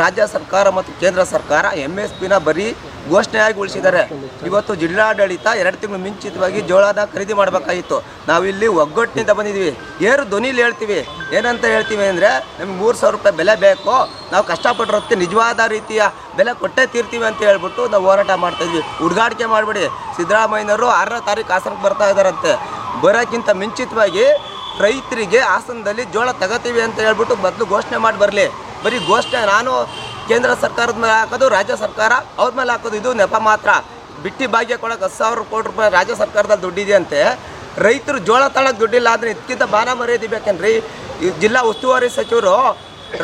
ರಾಜ್ಯ ಸರ್ಕಾರ ಮತ್ತು ಕೇಂದ್ರ ಸರ್ಕಾರ ಎಂ ಎಸ್ ಪಿನ ಬರೀ ಘೋಷಣೆಯಾಗಿ ಉಳಿಸಿದ್ದಾರೆ. ಇವತ್ತು ಜಿಲ್ಲಾಡಳಿತ ಎರಡು ತಿಂಗಳು ಮಿಂಚಿತವಾಗಿ ಜೋಳದ ಖರೀದಿ ಮಾಡಬೇಕಾಗಿತ್ತು. ನಾವಿಲ್ಲಿ ಒಗ್ಗಟ್ಟಿನಿಂದ ಬಂದಿದ್ದೀವಿ. ಏರು ಧ್ವನಿಲಿ ಹೇಳ್ತೀವಿ. ಏನಂತ ಹೇಳ್ತೀವಿ ಅಂದರೆ ನಮ್ಗೆ ಮೂರು ಸಾವಿರ ರೂಪಾಯಿ ಬೆಲೆ ಬೇಕು. ನಾವು ಕಷ್ಟಪಟ್ಟಿರೋದಕ್ಕೆ ನಿಜವಾದ ರೀತಿಯ ಬೆಲೆ ಕೊಟ್ಟೇ ತೀರ್ತೀವಿ ಅಂತ ಹೇಳ್ಬಿಟ್ಟು ನಾವು ಹೋರಾಟ ಮಾಡ್ತಾ ಇದ್ವಿ. ಹುಡುಗಾಟಿಕೆ ಮಾಡಬೇಡಿ. ಸಿದ್ದರಾಮಯ್ಯನವರು ಆರನೇ ತಾರೀಕು ಹಾಸನಕ್ಕೆ ಬರ್ತಾ ಇದ್ದಾರಂತೆ. ಬರೋಕ್ಕಿಂತ ಮುಂಚಿತವಾಗಿ ರೈತರಿಗೆ ಹಾಸನದಲ್ಲಿ ಜೋಳ ತಗೋತೀವಿ ಅಂತ ಹೇಳ್ಬಿಟ್ಟು ಮೊದಲು ಘೋಷಣೆ ಮಾಡಿ ಬರಲಿ. ಬರೀ ಘೋಷಣೆ ನಾನು ಕೇಂದ್ರ ಸರ್ಕಾರದ ಮೇಲೆ ಹಾಕೋದು, ರಾಜ್ಯ ಸರ್ಕಾರ ಅವ್ರ ಮೇಲೆ ಹಾಕೋದು, ಇದು ನೆಪ ಮಾತ್ರ. ಬಿಟ್ಟಿ ಭಾಗ್ಯ ಕೊಡೋಕೆ ಹತ್ತು ಸಾವಿರ ಕೋಟಿ ರೂಪಾಯಿ ರಾಜ್ಯ ಸರ್ಕಾರದಲ್ಲಿ ದುಡ್ಡಿದೆಯಂತೆ, ರೈತರು ಜೋಳ ತಳಕ್ಕೆ ದುಡ್ಡಿಲ್ಲ ಆದರೆ ಇದಕ್ಕಿಂತ ಮಾನ ಮರ್ಯಾದೆ ಬೇಕೇನ್ರಿ? ಜಿಲ್ಲಾ ಉಸ್ತುವಾರಿ ಸಚಿವರು,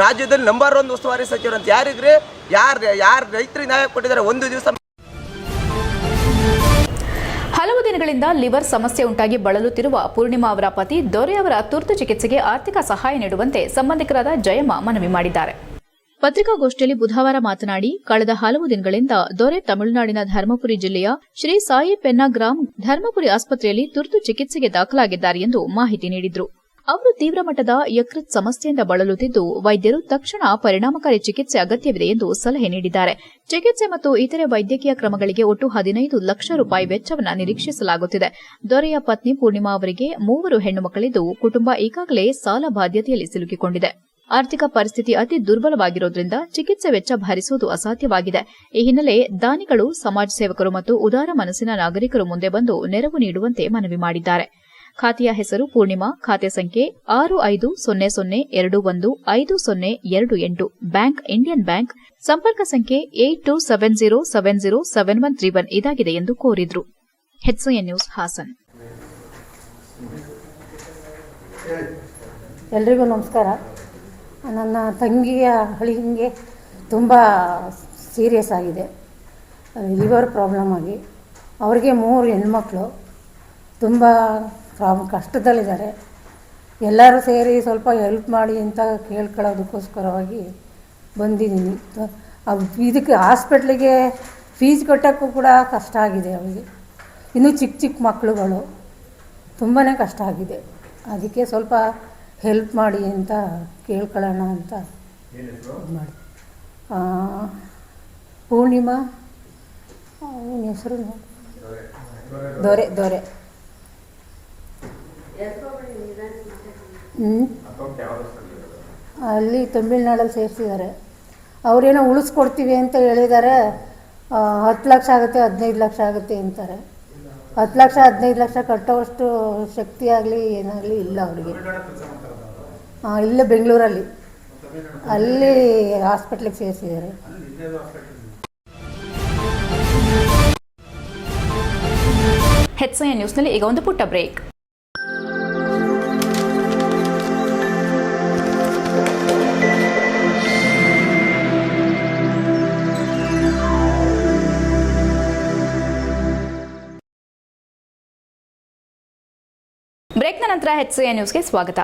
ರಾಜ್ಯದಲ್ಲಿ ನಂಬರ್ ಒಂದು ಉಸ್ತುವಾರಿ ಸಚಿವರು ಅಂತ ಯಾರಿಗ್ರಿ ಯಾರು ಯಾರು ರೈತರಿಗೆ ನ್ಯಾಯ ಕೊಟ್ಟಿದ್ದಾರೆ? ಒಂದು ದಿವಸ ದಿನಗಳಿಂದ ಲಿವರ್ ಸಮಸ್ಯೆ ಉಂಟಾಗಿ ಬಳಲುತ್ತಿರುವ ಪೂರ್ಣಿಮಾ ಅವರ ಪತಿ ದೊರೆ ಅವರ ತುರ್ತು ಚಿಕಿತ್ಸೆಗೆ ಆರ್ಥಿಕ ಸಹಾಯ ನೀಡುವಂತೆ ಸಂಬಂಧಿಕರಾದ ಜಯಮ್ಮ ಮನವಿ ಮಾಡಿದ್ದಾರೆ. ಪತ್ರಿಕಾಗೋಷ್ಠಿಯಲ್ಲಿ ಬುಧವಾರ ಮಾತನಾಡಿ, ಕಳೆದ ಹಲವು ದಿನಗಳಿಂದ ದೊರೆ ತಮಿಳುನಾಡಿನ ಧರ್ಮಪುರಿ ಜಿಲ್ಲೆಯ ಶ್ರೀ ಸಾಯಿ ಪೆನ್ನಾಗ್ರಾಮ್ ಧರ್ಮಪುರಿ ಆಸ್ಪತ್ರೆಯಲ್ಲಿ ತುರ್ತು ಚಿಕಿತ್ಸೆಗೆ ದಾಖಲಾಗಿದ್ದಾರೆ ಎಂದು ಮಾಹಿತಿ ನೀಡಿದ್ರು. ಅವರು ತೀವ್ರ ಮಟ್ಟದ ಯಕೃತ್ ಸಮಸ್ಯೆಯಿಂದ ಬಳಲುತ್ತಿದ್ದು, ವೈದ್ಯರು ತಕ್ಷಣ ಪರಿಣಾಮಕಾರಿ ಚಿಕಿತ್ಸೆ ಅಗತ್ಯವಿದೆ ಎಂದು ಸಲಹೆ ನೀಡಿದ್ದಾರೆ. ಚಿಕಿತ್ಸೆ ಮತ್ತು ಇತರೆ ವೈದ್ಯಕೀಯ ಕ್ರಮಗಳಿಗೆ ಒಟ್ಟು ಹದಿನೈದು ಲಕ್ಷ ರೂಪಾಯಿ ವೆಚ್ಚವನ್ನು ನಿರೀಕ್ಷಿಸಲಾಗುತ್ತಿದೆ. ದೊರೆಯ ಪತ್ನಿ ಪೂರ್ಣಿಮಾ ಅವರಿಗೆ ಮೂವರು ಹೆಣ್ಣು ಮಕ್ಕಳಿದ್ದು, ಕುಟುಂಬ ಈಗಾಗಲೇ ಸಾಲ ಬಾಧ್ಯತೆಯಲ್ಲಿ ಸಿಲುಕಿಕೊಂಡಿದೆ. ಆರ್ಥಿಕ ಪರಿಸ್ಥಿತಿ ಅತಿ ದುರ್ಬಲವಾಗಿರುವುದರಿಂದ ಚಿಕಿತ್ಸೆ ವೆಚ್ಚ ಭರಿಸುವುದು ಅಸಾಧ್ಯವಾಗಿದೆ. ಈ ಹಿನ್ನೆಲೆ ದಾನಿಗಳು, ಸಮಾಜ ಸೇವಕರು ಮತ್ತು ಉದಾರ ಮನಸ್ಸಿನ ನಾಗರಿಕರು ಮುಂದೆ ಬಂದು ನೆರವು ನೀಡುವಂತೆ ಮನವಿ ಮಾಡಿದ್ದಾರೆ. ಖಾತೆಯ ಹೆಸರು ಪೂರ್ಣಿಮಾ, ಖಾತೆ ಸಂಖ್ಯೆ ಆರು ಐದು ಸೊನ್ನೆ ಸೊನ್ನೆ ಎರಡು ಒಂದು ಐದು ಸೊನ್ನೆ ಎರಡು ಎಂಟು. ಬ್ಯಾಂಕ್, ಇಂಡಿಯನ್ ಬ್ಯಾಂಕ್, ಸಂಪರ್ಕ ಸಂಖ್ಯೆ eight two seven zero seven zero seven one three one ಇದಾಗಿದೆ ಎಂದು ಕೋರಿದ್ರು. ನ್ಯೂಸ್, ಹಾಸನ್. ಎಲ್ರಿಗೂ ನಮಸ್ಕಾರ. ನನ್ನ ತಂಗಿಯ ಹಳಿಗೆ ತುಂಬ ಸೀರಿಯಸ್ ಆಗಿದೆ. ಲಿವರ್ ಪ್ರಾಬ್ಲಮ್ ಆಗಿ. ಅವ್ರಿಗೆ ಮೂರು ಹೆಣ್ಮಕ್ಳು. ತುಂಬ ಪ್ರಾಬ್ ಕಷ್ಟದಲ್ಲಿದ್ದಾರೆ. ಎಲ್ಲರೂ ಸೇರಿ ಸ್ವಲ್ಪ ಹೆಲ್ಪ್ ಮಾಡಿ ಅಂತ ಕೇಳ್ಕೊಳ್ಳೋದಕ್ಕೋಸ್ಕರವಾಗಿ ಬಂದಿದ್ದೀನಿ ಇದಕ್ಕೆ ಹಾಸ್ಪಿಟ್ಲಿಗೆ ಫೀಸ್ ಕಟ್ಟೋಕ್ಕೂ ಕೂಡ ಕಷ್ಟ ಆಗಿದೆ ಅವರಿಗೆ. ಇನ್ನೂ ಚಿಕ್ಕ ಚಿಕ್ಕ ಮಕ್ಕಳುಗಳು ತುಂಬಾ ಕಷ್ಟ ಆಗಿದೆ. ಅದಕ್ಕೆ ಸ್ವಲ್ಪ ಹೆಲ್ಪ್ ಮಾಡಿ ಅಂತ ಕೇಳ್ಕೊಳ್ಳೋಣ ಅಂತ ಮಾಡಿ ಪೂರ್ಣಿಮಾ ಹೆಸರು? ದೊರೆ ದೊರೆ. ಹ್ಞೂ ಅಲ್ಲಿ ತಮಿಳ್ನಾಡಲ್ಲಿ ಸೇರಿಸಿದ್ದಾರೆ. ಅವರೇನೋ ಉಳಿಸ್ಕೊಡ್ತೀವಿ ಅಂತ ಹೇಳಿದ್ದಾರೆ. ಹತ್ತು ಲಕ್ಷ ಆಗುತ್ತೆ, ಹದಿನೈದು ಲಕ್ಷ ಆಗುತ್ತೆ ಅಂತಾರೆ. ಹತ್ತು ಲಕ್ಷ, ಹದಿನೈದು ಲಕ್ಷ ಕಟ್ಟೋವಷ್ಟು ಶಕ್ತಿ ಆಗಲಿ, ಏನಾಗಲಿ ಇಲ್ಲ ಅವರಿಗೆ. ಹಾಂ ಇಲ್ಲೇ ಬೆಂಗಳೂರಲ್ಲಿ. ಅಲ್ಲಿ ಹಾಸ್ಪಿಟ್ಲಿಗೆ ಸೇರಿಸಿದ್ದಾರೆ. ಹೆಚ್ಐಎನ್ ನ್ಯೂಸ್ನಲ್ಲಿ ಈಗ ಒಂದು ಪುಟ್ಟ ಬ್ರೇಕ್. ಬ್ರೇಕ್ನ ನಂತರ ಎಚ್ಸಿಎ ನ್ಯೂಸ್ಗೆ ಸ್ವಾಗತ.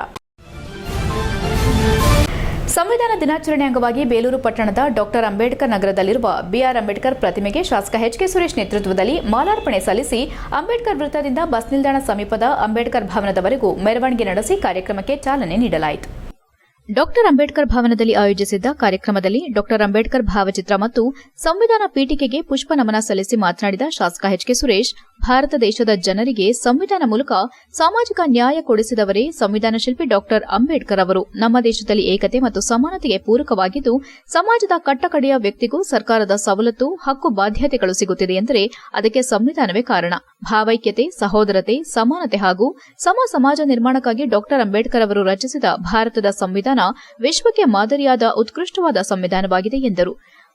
ಸಂವಿಧಾನ ದಿನಾಚರಣೆ ಅಂಗವಾಗಿ ಬೇಲೂರು ಪಟ್ಟಣದ ಡಾಕ್ಟರ್ ಅಂಬೇಡ್ಕರ್ ನಗರದಲ್ಲಿರುವ ಬಿಆರ್ ಅಂಬೇಡ್ಕರ್ ಪ್ರತಿಮೆಗೆ ಶಾಸಕ ಎಚ್ ಕೆ ಸುರೇಶ್ ನೇತೃತ್ವದಲ್ಲಿ ಮಾಲಾರ್ಪಣೆ ಸಲ್ಲಿಸಿ ಅಂಬೇಡ್ಕರ್ ವೃತ್ತದಿಂದ ಬಸ್ ನಿಲ್ದಾಣ ಸಮೀಪದ ಅಂಬೇಡ್ಕರ್ ಭವನದವರೆಗೂ ಮೆರವಣಿಗೆ ನಡೆಸಿ ಕಾರ್ಯಕ್ರಮಕ್ಕೆ ಚಾಲನೆ ನೀಡಲಾಯಿತು. ಡಾಕ್ಟರ್ ಅಂಬೇಡ್ಕರ್ ಭವನದಲ್ಲಿ ಆಯೋಜಿಸಿದ್ದ ಕಾರ್ಯಕ್ರಮದಲ್ಲಿ ಡಾಕ್ಟರ್ ಅಂಬೇಡ್ಕರ್ ಭಾವಚಿತ್ರ ಮತ್ತು ಸಂವಿಧಾನ ಪೀಠಿಕೆಗೆ ಪುಷ್ಪ ನಮನ ಸಲ್ಲಿಸಿ ಮಾತನಾಡಿದ ಶಾಸಕ ಎಚ್ ಕೆ ಸುರೇಶ್ ಭಾರತ ದೇಶದ ಜನರಿಗೆ ಸಂವಿಧಾನ ಮೂಲಕ ಸಾಮಾಜಿಕ ನ್ಯಾಯ ಕೊಡಿಸಿದವರೇ ಸಂವಿಧಾನ ಶಿಲ್ಪಿ ಡಾಕ್ಟರ್ ಅಂಬೇಡ್ಕರ್ ಅವರು. ನಮ್ಮ ದೇಶದಲ್ಲಿ ಏಕತೆ ಮತ್ತು ಸಮಾನತೆಗೆ ಪೂರಕವಾಗಿದ್ದು, ಸಮಾಜದ ಕಟ್ಟಕಡೆಯ ವ್ಯಕ್ತಿಗೂ ಸರ್ಕಾರದ ಸವಲತ್ತು, ಹಕ್ಕು, ಬಾಧ್ಯತೆಗಳು ಸಿಗುತ್ತಿದೆ ಎಂದರೆ ಅದಕ್ಕೆ ಸಂವಿಧಾನವೇ ಕಾರಣ. ಭಾವೈಕ್ಯತೆ, ಸಹೋದರತೆ, ಸಮಾನತೆ ಹಾಗೂ ಸಮ ಸಮಾಜ ನಿರ್ಮಾಣಕ್ಕಾಗಿ ಡಾಕ್ಟರ್ ಅಂಬೇಡ್ಕರ್ ಅವರು ರಚಿಸಿದ ಭಾರತದ ಸಂವಿಧಾನ ವಿಶ್ವಕ್ಕೆ ಮಾದರಿಯಾದ ಉತ್ಕೃಷ್ಟವಾದ ಸಂವಿಧಾನವಾಗಿದೆ ಎಂದರು.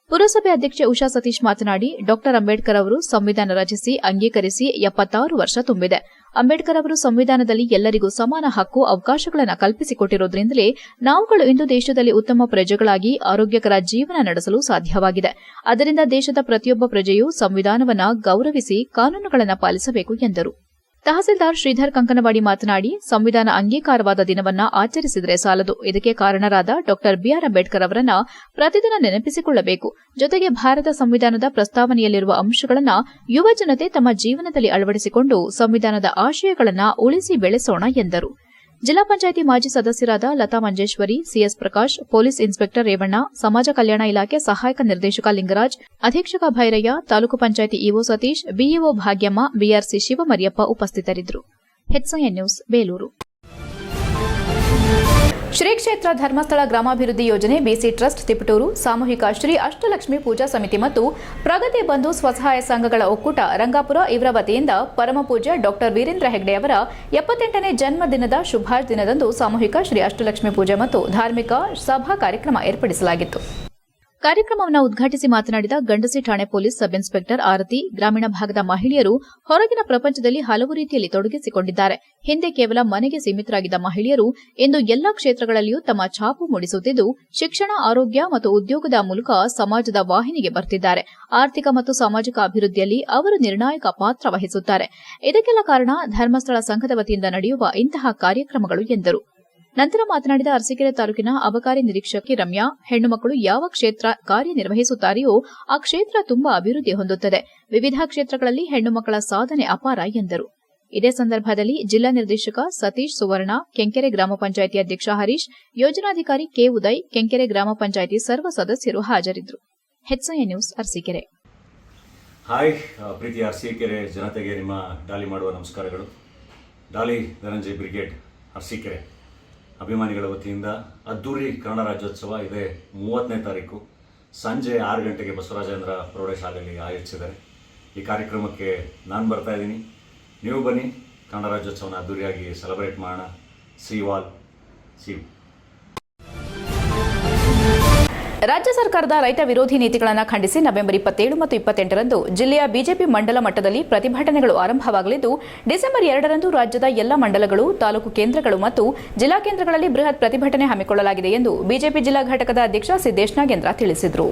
ಪುರಸಭೆ ಅಧ್ಯಕ್ಷೆ ಉಷಾ ಸತೀಶ್ ಮಾತನಾಡಿ, ಡಾಕ್ಟರ್ ಅಂಬೇಡ್ಕರ್ ಅವರು ಸಂವಿಧಾನ ರಚಿಸಿ, ಅಂಗೀಕರಿಸಿ ಎಪ್ಪತ್ತಾರು ವರ್ಷ ತುಂಬಿದೆ. ಅಂಬೇಡ್ಕರ್ ಅವರು ಸಂವಿಧಾನದಲ್ಲಿ ಎಲ್ಲರಿಗೂ ಸಮಾನ ಹಕ್ಕು, ಅವಕಾಶಗಳನ್ನು ಕಲ್ಪಿಸಿಕೊಟ್ಟಿರುವುದರಿಂದಲೇ ನಾವುಗಳು ಇಂದು ದೇಶದಲ್ಲಿ ಉತ್ತಮ ಪ್ರಜೆಗಳಾಗಿ, ಆರೋಗ್ಯಕರ ಜೀವನ ನಡೆಸಲು ಸಾಧ್ಯವಾಗಿದೆ. ಅದರಿಂದ ದೇಶದ ಪ್ರತಿಯೊಬ್ಬ ಪ್ರಜೆಯೂ ಸಂವಿಧಾನವನ್ನ ಗೌರವಿಸಿ, ಕಾನೂನುಗಳನ್ನು ಪಾಲಿಸಬೇಕು ಎಂದರು. ತಹಸೀಲ್ದಾರ್ ಶ್ರೀಧರ್ ಕಂಕನವಾಡಿ ಮಾತನಾಡಿ, ಸಂವಿಧಾನ ಅಂಗೀಕಾರವಾದ ದಿನವನ್ನ ಆಚರಿಸಿದರೆ ಸಾಲದು. ಇದಕ್ಕೆ ಕಾರಣರಾದ ಡಾಕ್ಟರ್ ಬಿಆರ್ ಅಂಬೇಡ್ಕರ್ ಅವರನ್ನ ಪ್ರತಿದಿನ ನೆನಪಿಸಿಕೊಳ್ಳಬೇಕು. ಜೊತೆಗೆ ಭಾರತ ಸಂವಿಧಾನದ ಪ್ರಸ್ತಾವನೆಯಲ್ಲಿರುವ ಅಂಶಗಳನ್ನು ಯುವ ಜನತೆ ತಮ್ಮ ಜೀವನದಲ್ಲಿ ಅಳವಡಿಸಿಕೊಂಡು ಸಂವಿಧಾನದ ಆಶಯಗಳನ್ನು ಉಳಿಸಿ ಬೆಳೆಸೋಣ ಎಂದರು. ಜಿಲ್ಲಾ ಪಂಚಾಯಿತಿ ಮಾಜಿ ಸದಸ್ಯರಾದ Lata Manjeshwari, C S Prakash, police inspector Revanna, ಸಮಾಜ ಕಲ್ಯಾಣ ಇಲಾಖೆ ಸಹಾಯಕ ನಿರ್ದೇಶಕ ಲಿಂಗರಾಜ್, ಅಧೀಕ್ಷಕ Bhairaiah, taluk panchayat E O Satish, B E O Bhagyamma, B R C Shivamariyappa ಉಪಸ್ಥಿತರಿದ್ದರು. ನ್ಯೂಸ್, ಬೇಲೂರು. ಶ್ರೀ ಕ್ಷೇತ್ರ ಧರ್ಮಸ್ಥಳ ಗ್ರಾಮಾಭಿವೃದ್ಧಿ ಯೋಜನೆ ಬಿಸಿ ಟ್ರಸ್ಟ್ ತಿಪಟೂರು, ಸಾಮೂಹಿಕ ಶ್ರೀ ಅಷ್ಟಲಕ್ಷ್ಮಿ ಪೂಜಾ ಸಮಿತಿ ಮತ್ತು ಪ್ರಗತಿ ಬಂಧು ಸ್ವಸಹಾಯ ಸಂಘಗಳ ಒಕ್ಕೂಟ ರಂಗಾಪುರ ಇವರ ವತಿಯಿಂದ ಪರಮಪೂಜ್ಯ ಡಾಕ್ಟರ್ ವೀರೇಂದ್ರ ಹೆಗ್ಡೆ ಅವರ ಎಪ್ಪತ್ತೆಂಟನೇ ಜನ್ಮದಿನದ ಶುಭಾಶ್ ದಿನದಂದು ಸಾಮೂಹಿಕ ಶ್ರೀ ಅಷ್ಟಲಕ್ಷ್ಮಿ ಪೂಜೆ ಮತ್ತು ಧಾರ್ಮಿಕ ಸಭಾ ಕಾರ್ಯಕ್ರಮ ಏರ್ಪಡಿಸಲಾಗಿತ್ತು. ಕಾರ್ಯಕ್ರಮವನ್ನು ಉದ್ಘಾಟಿಸಿ ಮಾತನಾಡಿದ ಗಂಡಸಿ ಠಾಣೆ ಪೊಲೀಸ್ ಸಬ್ ಇನ್ಸ್ಪೆಕ್ಟರ್ ಆರತಿ, ಗ್ರಾಮೀಣ ಭಾಗದ ಮಹಿಳೆಯರು ಹೊರಗಿನ ಪ್ರಪಂಚದಲ್ಲಿ ಹಲವು ರೀತಿಯಲ್ಲಿ ತೊಡಗಿಸಿಕೊಂಡಿದ್ದಾರೆ. ಹಿಂದೆ ಕೇವಲ ಮನೆಗೆ ಸೀಮಿತರಾಗಿದ್ದ ಮಹಿಳೆಯರು ಇಂದು ಎಲ್ಲಾ ಕ್ಷೇತ್ರಗಳಲ್ಲಿಯೂ ತಮ್ಮ ಛಾಪು ಮೂಡಿಸುತ್ತಿದ್ದು, ಶಿಕ್ಷಣ, ಆರೋಗ್ಯ ಮತ್ತು ಉದ್ಯೋಗದ ಮೂಲಕ ಸಮಾಜದ ವಾಹಿನಿಗೆ ಬರ್ತಿದ್ದಾರೆ. ಆರ್ಥಿಕ ಮತ್ತು ಸಾಮಾಜಿಕ ಅಭಿವೃದ್ಧಿಯಲ್ಲಿ ಅವರು ನಿರ್ಣಾಯಕ ಪಾತ್ರ ವಹಿಸುತ್ತಾರೆ. ಇದಕ್ಕೆಲ್ಲ ಕಾರಣ ಧರ್ಮಸ್ಥಳ ಸಂಘದ ವತಿಯಿಂದ ನಡೆಯುವ ಇಂತಹ ಕಾರ್ಯಕ್ರಮಗಳು ಎಂದರು. ನಂತರ ಮಾತನಾಡಿದ ಅರಸೀಕೆರೆ ತಾಲೂಕಿನ ಅಬಕಾರಿ ನಿರೀಕ್ಷಕಿ ರಮ್ಯಾ ಹೆಣ್ಣುಮಕ್ಕಳು ಯಾವ ಕ್ಷೇತ್ರ ಕಾರ್ಯನಿರ್ವಹಿಸುತ್ತಾರೆಯೋ ಆ ಕ್ಷೇತ್ರ ತುಂಬಾ ಅಭಿವೃದ್ಧಿ ಹೊಂದುತ್ತದೆ. ವಿವಿಧ ಕ್ಷೇತ್ರಗಳಲ್ಲಿ ಹೆಣ್ಣುಮಕ್ಕಳ ಸಾಧನೆ ಅಪಾರ ಎಂದರು. ಇದೇ ಸಂದರ್ಭದಲ್ಲಿ ಜಿಲ್ಲಾ ನಿರ್ದೇಶಕ ಸತೀಶ್ ಸುವರ್ಣ, ಕೆಂಕೆರೆ ಗ್ರಾಮ ಪಂಚಾಯಿತಿ ಅಧ್ಯಕ್ಷ ಹರೀಶ್, ಯೋಜನಾಧಿಕಾರಿ ಕೆ. ಉದಯ್, ಕೆಂಕೆರೆ ಗ್ರಾಮ ಪಂಚಾಯಿತಿ ಸರ್ವ ಸದಸ್ಯರು ಹಾಜರಿದ್ದರು. ನ್ಯೂಸ್ ಅರಸೀಕೆರೆ. ಹಾಯ್ ಪ್ರೀತಿ ಅರಸೀಕೆರೆ ಜನತೆಗೆ ನಿಮ್ಮ ಡಾಲಿ ಮಾಡುವ ನಮಸ್ಕಾರಗಳು. ಡಾಲಿ ಧನಂಜಯ್ ಬ್ರಿಗೇಡ್ ಅರಸೀಕೆರೆ. ಅಭಿಮಾನಿಗಳ ವತಿಯಿಂದ ಅದ್ದೂರಿ ಕನ್ನಡ ರಾಜ್ಯೋತ್ಸವ ಇದೇ ಮೂವತ್ತನೇ ತಾರೀಕು ಸಂಜೆ ಆರು ಗಂಟೆಗೆ ಬಸವರಾಜೇಂದ್ರ ಪ್ರೌಢಶಾಲೆಯಲ್ಲಿ ಆಯೋಜಿಸಿದ್ದಾರೆ. ಈ ಕಾರ್ಯಕ್ರಮಕ್ಕೆ ನಾನು ಬರ್ತಾ ಇದ್ದೀನಿ. ನೀವು ಬನ್ನಿ. ಕನ್ನಡ ರಾಜ್ಯೋತ್ಸವನ ಅದ್ದೂರಿಯಾಗಿ ಸೆಲೆಬ್ರೇಟ್ ಮಾಡೋಣ. ಶ್ರೀವಾಲ್ ಸಿ ರಾಜ್ಯ ಸರ್ಕಾರದ ರೈತ ವಿರೋಧಿ ನೀತಿಗಳನ್ನು ಖಂಡಿಸಿ ನವೆಂಬರ್ ಇಪ್ಪತ್ತೇಳು ಮತ್ತು ಇಪ್ಪತ್ತೆಂಟರಂದು ಜಿಲ್ಲೆಯ ಬಿಜೆಪಿ ಮಂಡಲ ಮಟ್ಟದಲ್ಲಿ ಪ್ರತಿಭಟನೆಗಳು ಆರಂಭವಾಗಲಿದ್ದು, ಡಿಸೆಂಬರ್ ಎರಡರಂದು ರಾಜ್ಯದ ಎಲ್ಲ ಮಂಡಲಗಳು, ತಾಲೂಕು ಕೇಂದ್ರಗಳು ಮತ್ತು ಜಿಲ್ಲಾ ಕೇಂದ್ರಗಳಲ್ಲಿ ಬೃಹತ್ ಪ್ರತಿಭಟನೆ ಹಮ್ಮಿಕೊಳ್ಳಲಾಗಿದೆ ಎಂದು ಬಿಜೆಪಿ ಜಿಲ್ಲಾ ಘಟಕದ ಅಧ್ಯಕ್ಷ ಸಿದ್ದೇಶ್ ನಾಗೇಂದ್ರ ತಿಳಿಸಿದರು.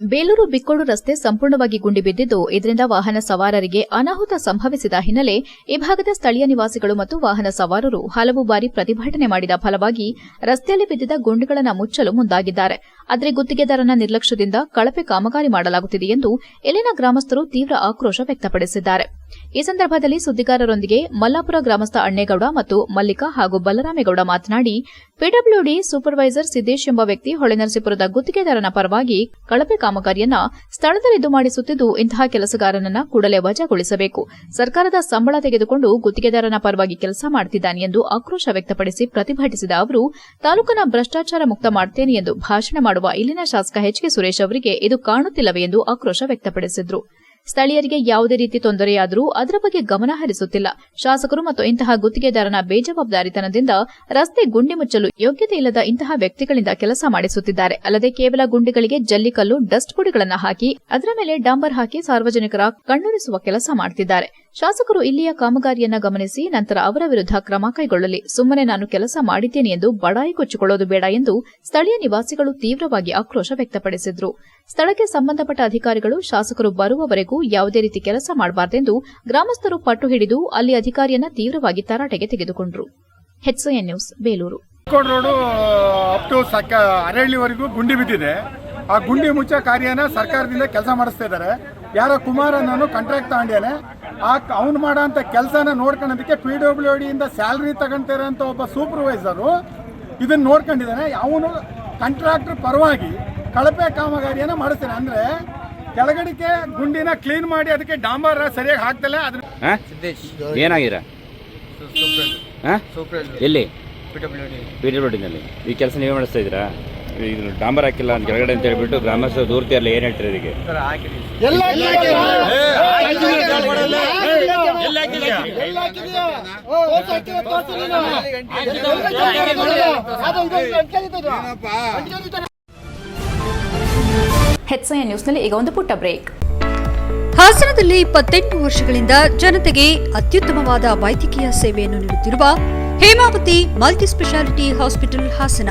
ಬೇಲೂರು ಬಿಕ್ಕೋಡು ರಸ್ತೆ ಸಂಪೂರ್ಣವಾಗಿ ಗುಂಡಿ ಬಿದ್ದಿದ್ದು ಇದರಿಂದ ವಾಹನ ಸವಾರರಿಗೆ ಅನಾಹುತ ಸಂಭವಿಸಿದ ಹಿನ್ನೆಲೆ ಈ ಭಾಗದ ಸ್ಥಳೀಯ ನಿವಾಸಿಗಳು ಮತ್ತು ವಾಹನ ಸವಾರರು ಹಲವು ಬಾರಿ ಪ್ರತಿಭಟನೆ ಮಾಡಿದ ಫಲವಾಗಿ ರಸ್ತೆಯಲ್ಲಿ ಬಿದ್ದಿದ್ದ ಗುಂಡಿಗಳನ್ನು ಮುಚ್ಚಲು ಮುಂದಾಗಿದ್ದಾರೆ. ಆದರೆ ಗುತ್ತಿಗೆದಾರನ ನಿರ್ಲಕ್ಷ್ಯದಿಂದ ಕಳಪೆ ಕಾಮಗಾರಿ ಮಾಡಲಾಗುತ್ತಿದೆ ಎಂದು ಇಲ್ಲಿನ ಗ್ರಾಮಸ್ಥರು ತೀವ್ರ ಆಕ್ರೋಶ ವ್ಯಕ್ತಪಡಿಸಿದ್ದಾರೆ. ಈ ಸಂದರ್ಭದಲ್ಲಿ ಸುದ್ದಿಗಾರರೊಂದಿಗೆ ಮಲ್ಲಾಪುರ ಗ್ರಾಮಸ್ಥ ಅಣ್ಣೇಗೌಡ ಮತ್ತು ಮಲ್ಲಿಕಾ ಹಾಗೂ ಬಲರಾಮೇಗೌಡ ಮಾತನಾಡಿ ಪಿಡಬ್ಲ್ಯೂಡಿ ಸೂಪರ್ವೈಸರ್ ಸಿದ್ದೇಶ್ ಎಂಬ ವ್ಯಕ್ತಿ ಹೊಳೆನರಸೀಪುರದ ಗುತ್ತಿಗೆದಾರನ ಪರವಾಗಿ ಕಳಪೆ ಕಾಮಗಾರಿಯನ್ನ ಸ್ಥಳದಲ್ಲಿದ್ದು ಮಾಡಿಸುತ್ತಿದ್ದು, ಇಂತಹ ಕೆಲಸಗಾರನನ್ನ ಕೂಡಲೇ ವಜಾಗೊಳಿಸಬೇಕು. ಸರ್ಕಾರದ ಸಂಬಳ ತೆಗೆದುಕೊಂಡು ಗುತ್ತಿಗೆದಾರನ ಪರವಾಗಿ ಕೆಲಸ ಮಾಡುತ್ತಿದ್ದಾನೆ ಎಂದು ಆಕ್ರೋಶ ವ್ಯಕ್ತಪಡಿಸಿ ಪ್ರತಿಭಟಿಸಿದ ಅವರು ತಾಲೂಕನ್ನ ಭ್ರಷ್ಟಾಚಾರ ಮುಕ್ತ ಮಾಡುತ್ತೇನೆ ಎಂದು ಭಾಷಣ ಮಾಡುವ ಇಲ್ಲಿನ ಶಾಸಕ ಎಚ್ ಕೆ ಸುರೇಶ್ ಅವರಿಗೆ ಇದು ಕಾಣುತ್ತಿಲ್ಲವೇ ಎಂದು ಆಕ್ರೋಶ ವ್ಯಕ್ತಪಡಿಸಿದರು. ಸ್ಥಳೀಯರಿಗೆ ಯಾವುದೇ ರೀತಿ ತೊಂದರೆಯಾದರೂ ಅದರ ಬಗ್ಗೆ ಗಮನ ಹರಿಸುತ್ತಿಲ್ಲ. ಶಾಸಕರು ಮತ್ತು ಇಂತಹ ಗುತ್ತಿಗೆದಾರನ ಬೇಜವಾಬ್ದಾರಿತನದಿಂದ ರಸ್ತೆ ಗುಂಡಿ ಮುಚ್ಚಲು ಯೋಗ್ಯತೆ ಇಲ್ಲದ ಇಂತಹ ವ್ಯಕ್ತಿಗಳಿಂದ ಕೆಲಸ ಮಾಡಿಸುತ್ತಿದ್ದಾರೆ. ಅಲ್ಲದೆ ಕೇವಲ ಗುಂಡಿಗಳಿಗೆ ಜಲ್ಲಿಕಲ್ಲು, ಡಸ್ಟ್ ಪುಡಿಗಳನ್ನು ಹಾಕಿ, ಅದರ ಮೇಲೆ ಡಾಂಬರ್ ಹಾಕಿ ಸಾರ್ವಜನಿಕರ ಕಣ್ಣುರಿಸುವ ಕೆಲಸ ಮಾಡುತ್ತಿದ್ದಾರೆ ಶಾಸಕರು ಇಲ್ಲಿಯ ಕಾಮಗಾರಿಯನ್ನ ಗಮನಿಸಿ ನಂತರ ಅವರ ವಿರುದ್ಧ ಕ್ರಮ ಕೈಗೊಳ್ಳಲಿ. ಸುಮ್ಮನೆ ನಾನು ಕೆಲಸ ಮಾಡಿದ್ದೇನೆ ಎಂದು ಬಡಾಯಿ ಕೊಚ್ಚಿಕೊಳ್ಳೋದು ಬೇಡ ಎಂದು ಸ್ಥಳೀಯ ನಿವಾಸಿಗಳು ತೀವ್ರವಾಗಿ ಆಕ್ರೋಶ ವ್ಯಕ್ತಪಡಿಸಿದ್ರು. ಸ್ಥಳಕ್ಕೆ ಸಂಬಂಧಪಟ್ಟ ಅಧಿಕಾರಿಗಳು, ಶಾಸಕರು ಬರುವವರೆಗೂ ಯಾವುದೇ ರೀತಿ ಕೆಲಸ ಮಾಡಬಾರದೆಂದು ಗ್ರಾಮಸ್ಥರು ಪಟ್ಟು ಹಿಡಿದು ಅಲ್ಲಿ ಅಧಿಕಾರಿಯನ್ನ ತೀವ್ರವಾಗಿ ತರಾಟೆಗೆ ತೆಗೆದುಕೊಂಡರು. ನ್ಯೂಸ್ ಬೇಲೂರು. ಗುಂಡಿ ಬಿದ್ದಿದೆ. ಆ ಗುಂಡಿ ಮುಚ್ಚ ಕಾರ್ಯನ ಸರ್ಕಾರದಿಂದ ಕೆಲಸ ಮಾಡಿಸ್ತಾ ಇದ್ದಾರೆ. ಯಾರೋ ಕುಮಾರ್ ಅನ್ನೋನು ಕಾಂಟ್ರಾಕ್ಟ್ ತಗೊಂಡ್ಯಾನೆ ಆ ಅವ್ನು ಮಾಡೋ ಅಂತ ಕೆಲಸನ ನೋಡ್ಕೊಳ್ಳೋದಕ್ಕೆ ಪಿ ಡಬ್ಲ್ಯೂ ಡಿಯಿಂದ ಸ್ಯಾಲ್ರಿ ತಗೊಂತಿರೋಂಥ ಒಬ್ಬ ಸೂಪರ್ವೈಸರು ಇದನ್ನು ನೋಡ್ಕೊಂಡಿದ್ದಾನೆ. ಅವನು ಕಾಂಟ್ರಾಕ್ಟ್ರ್ ಪರವಾಗಿ ಕಳಪೆ ಕಾಮಗಾರಿಯನ್ನು ಮಾಡಿಸ್ತಾನೆ. ಅಂದರೆ ಕೆಳಗಡಿಕೆ ಗುಂಡಿನ ಕ್ಲೀನ್ ಮಾಡಿ ಅದಕ್ಕೆ ಡಾಂಬರ್ ಸರಿಯಾಗಿ ಹಾಕ್ತಲ್ಲ ಅದ್ರ ಏನಾಗಿರ? ಎಲ್ಲಿ? ಪಿ ಡಬ್ಲ್ಯೂ ಡಿನಲ್ಲಿ ಈ ಕೆಲಸ ನೀವೇ ಮಾಡಿಸ್ತಾ ಇದ್ದೀರಾ? ಇದು ಡಾಂಬರ್ ಹಾಕಿಲ್ಲ ಅಂತ ಕೆಳಗಡೆ ಅಂತ ಹೇಳ್ಬಿಟ್ಟು ಗ್ರಾಮಸ್ಥರು ದೂರ್ತಿ ಅಲ್ಲ ಏನು ಹೇಳ್ತಾರೆ ಇದಕ್ಕೆ? ಹೆಚ್ಎನ್ ನ್ಯೂಸ್ನಲ್ಲಿ ಈಗ ಒಂದು ಪುಟ್ಟ ಬ್ರೇಕ್. ಹಾಸನದಲ್ಲಿ ಇಪ್ಪತ್ತೆಂಟು ವರ್ಷಗಳಿಂದ ಜನತೆಗೆ ಅತ್ಯುತ್ತಮವಾದ ವೈದ್ಯಕೀಯ ಸೇವೆಯನ್ನು ನೀಡುತ್ತಿರುವ Hemavathi multi speciality hospital Hassan.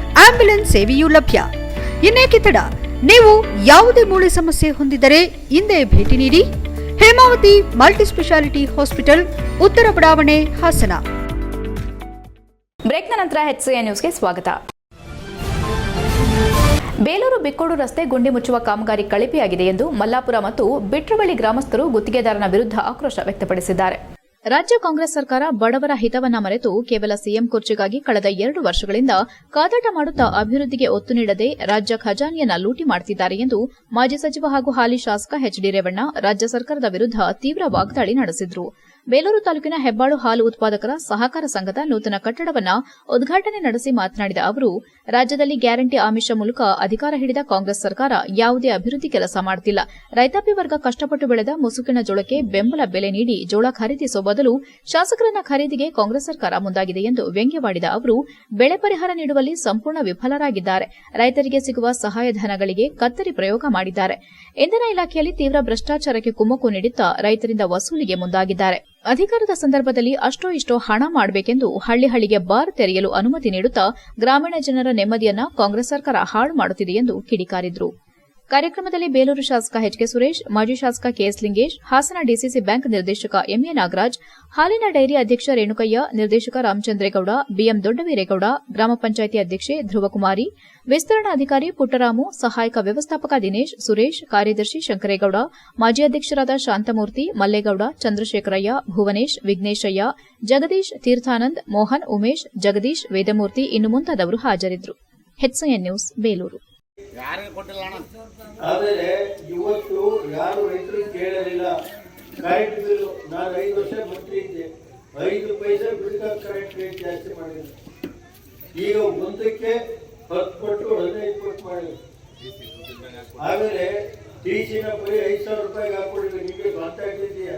Ambulance ಸೇವೆಯೂ ಲಭ್ಯ. ಇನ್ನೇಕೆ ತಡ ನೀವು ಯಾವುದೇ ಮೂಳೆ ಸಮಸ್ಯೆ ಹೊಂದಿದ್ದರೆ ಹಿಂದೆ ಭೇಟಿ ನೀಡಿ. ಹೇಮಾವತಿ ಮಲ್ಟಿ ಸ್ಪೆಷಾಲಿಟಿ ಹಾಸ್ಪಿಟಲ್, ಉತ್ತರ ಬಡಾವಣೆ, ಹಾಸನ. ಬ್ರೇಕ್ನ ನಂತರ ಹೆಚ್ಎನ್ ನ್ಯೂಸ್ಗೆ ಸ್ವಾಗತ. ಬೇಲೂರು ಬಿಕ್ಕೋಡು ರಸ್ತೆ ಗುಂಡಿ ಮುಚ್ಚುವ ಕಾಮಗಾರಿ ಕಳಪೆಯಾಗಿದೆ ಎಂದು ಮಲ್ಲಾಪುರ ಮತ್ತು ಬಿಟ್ರಬಳ್ಳಿ ಗ್ರಾಮಸ್ಥರು ಗುತ್ತಿಗೆದಾರನ ವಿರುದ್ಧ ಆಕ್ರೋಶ ವ್ಯಕ್ತಪಡಿಸಿದ್ದಾರೆ. ರಾಜ್ಯ ಕಾಂಗ್ರೆಸ್ ಸರ್ಕಾರ ಬಡವರ ಹಿತವನ್ನ ಮರೆತು ಕೇವಲ ಸಿಎಂ ಕುರ್ಚಿಗಾಗಿ ಕಳೆದ ಎರಡು ವರ್ಷಗಳಿಂದ ಕಾದಾಟ ಮಾಡುತ್ತಾ ಅಭಿವೃದ್ಧಿಗೆ ಒತ್ತು ನೀಡದೆ ರಾಜ್ಯ ಖಜಾನೆಯನ್ನ ಲೂಟಿ ಮಾಡುತ್ತಿದ್ದಾರೆ ಎಂದು ಮಾಜಿ ಸಚಿವ ಹಾಗೂ ಹಾಲಿ ಶಾಸಕ ಎಚ್ ಡಿ ರೇವಣ್ಣ ರಾಜ್ಯ ಸರ್ಕಾರದ ವಿರುದ್ಧ ತೀವ್ರ ವಾಗ್ದಾಳಿ ನಡೆಸಿದ್ರು. ಬೇಲೂರು ತಾಲೂಕಿನ ಹೆಬ್ಬಾಳು ಹಾಲು ಉತ್ಪಾದಕರ ಸಹಕಾರ ಸಂಘದ ನೂತನ ಕಟ್ಟಡವನ್ನ ಉದ್ಘಾಟನೆ ನಡೆಸಿ ಮಾತನಾಡಿದ ಅವರು, ರಾಜ್ಯದಲ್ಲಿ ಗ್ಯಾರಂಟಿ ಆಮಿಷ ಮೂಲಕ ಅಧಿಕಾರ ಹಿಡಿದ ಕಾಂಗ್ರೆಸ್ ಸರ್ಕಾರ ಯಾವುದೇ ಅಭಿವೃದ್ಧಿ ಕೆಲಸ ಮಾಡುತ್ತಿಲ್ಲ ರೈತಾಪಿ ವರ್ಗ ಕಷ್ಟಪಟ್ಟು ಬೆಳೆದ ಮುಸುಕಿನ ಜೋಳಕ್ಕೆ ಬೆಂಬಲ ಬೆಲೆ ನೀಡಿ ಜೋಳ ಖರೀದಿಸುವ ಬದಲು ಶಾಸಕರನ್ನ ಖರೀದಿಗೆ ಕಾಂಗ್ರೆಸ್ ಸರ್ಕಾರ ಮುಂದಾಗಿದೆ ಎಂದು ವ್ಯಂಗ್ಯವಾಡಿದ ಅವರು, ಬೆಳೆ ಪರಿಹಾರ ನೀಡುವಲ್ಲಿ ಸಂಪೂರ್ಣ ವಿಫಲರಾಗಿದ್ದಾರೆ. ರೈತರಿಗೆ ಸಿಗುವ ಸಹಾಯಧನಗಳಿಗೆ ಕತ್ತರಿ ಪ್ರಯೋಗ ಮಾಡಿದ್ದಾರೆ. ಇಂಧನ ಇಲಾಖೆಯಲ್ಲಿ ತೀವ್ರ ಭ್ರಷ್ಟಾಚಾರಕ್ಕೆ ಕುಮ್ಮಕ್ಕು ನೀಡುತ್ತಾ ರೈತರಿಂದ ವಸೂಲಿಗೆ ಮುಂದಾಗಿದ್ದಾರೆ. ಅಧಿಕಾರದ ಸಂದರ್ಭದಲ್ಲಿ ಅಷ್ಟೋ ಇಷ್ಟೋ ಹಣ ಮಾಡಬೇಕೆಂದು ಹಳ್ಳಿ ಹಳ್ಳಿಗೆ ಬಾರ್ ತೆರೆಯಲು ಅನುಮತಿ ನೀಡುತ್ತಾ ಗ್ರಾಮೀಣ ಜನರ ನೆಮ್ಮದಿಯನ್ನ ಕಾಂಗ್ರೆಸ್ ಸರ್ಕಾರ ಹಾಳು ಮಾಡುತ್ತಿದೆ ಎಂದು ಕಿಡಿಕಾರಿದ್ರು. ಕಾರ್ಯಕ್ರಮದಲ್ಲಿ ಬೇಲೂರು ಶಾಸಕ ಎಚ್ಕೆ ಸುರೇಶ್, ಮಾಜಿ ಶಾಸಕ K S Lingesh, Hassan D C C bank ನಿರ್ದೇಶಕ ಎಂಎ ನಾಗರಾಜ್, ಹಾಲಿನ ಡೈರಿ ಅಧ್ಯಕ್ಷ ರೇಣುಕಯ್ಯ, ನಿರ್ದೇಶಕ ರಾಮಚಂದ್ರೇಗೌಡ, ಬಿಎಂ ದೊಡ್ಡವೀರೇಗೌಡ, ಗ್ರಾಮ ಪಂಚಾಯಿತಿ ಅಧ್ಯಕ್ಷೆ ಧ್ರುವಕುಮಾರಿ ವಿಸ್ತರಣಾಧಿಕಾರಿ ಪುಟ್ಟರಾಮು, ಸಹಾಯಕ ವ್ಯವಸ್ಥಾಪಕ ದಿನೇಶ್, ಸುರೇಶ್, ಕಾರ್ಯದರ್ಶಿ ಶಂಕರೇಗೌಡ, ಮಾಜಿ ಅಧ್ಯಕ್ಷರಾದ ಶಾಂತಮೂರ್ತಿ, ಮಲ್ಲೇಗೌಡ, ಚಂದ್ರಶೇಖರಯ್ಯ, ಭುವನೇಶ್, ವಿಘ್ನೇಶಯ್ಯ, ಜಗದೀಶ್ ತೀರ್ಥಾನಂದ್, ಮೋಹನ್ ಉಮೇಶ್, ಜಗದೀಶ್ ವೇದಮೂರ್ತಿ ಇನ್ನು ಮುಂತಾದವರು ಹಾಜರಿದ್ದರು. ನ್ಯೂಸ್, ಬೇಲೂರು. ಆದರೆ ಇವತ್ತು ಯಾರು ರೈತರು ಕೇಳಲಿಲ್ಲ. ಕರೆಂಟ್ ಬಿಲ್ ನಾನು ಐದು ವರ್ಷ ಮಂತ್ರಿ ಇದ್ದೆ ಐದು ಪೈಸೆ ಬಿಡ್ಕ ಕರೆಂಟ್ ರೇಟ್ ಜಾಸ್ತಿ ಮಾಡಿದ್ರು ಈಗ ಒಂದಕ್ಕೆ ಹತ್ತು ಪಟ್ಟು ಹದಿನೈದು ಪಟ್ಟು ಮಾಡಿದ್ರು ಆಮೇಲೆ ಟಿ ಸಿನ ಬರೀ ಐದು ಸಾವಿರ ರೂಪಾಯಿಗೆ ಹಾಕೊಂಡಿದ್ದೆ ನಿಮಗೆ ಕಾಂಟ್ಯಾಕ್ಟ್ ಇದೆಯಾ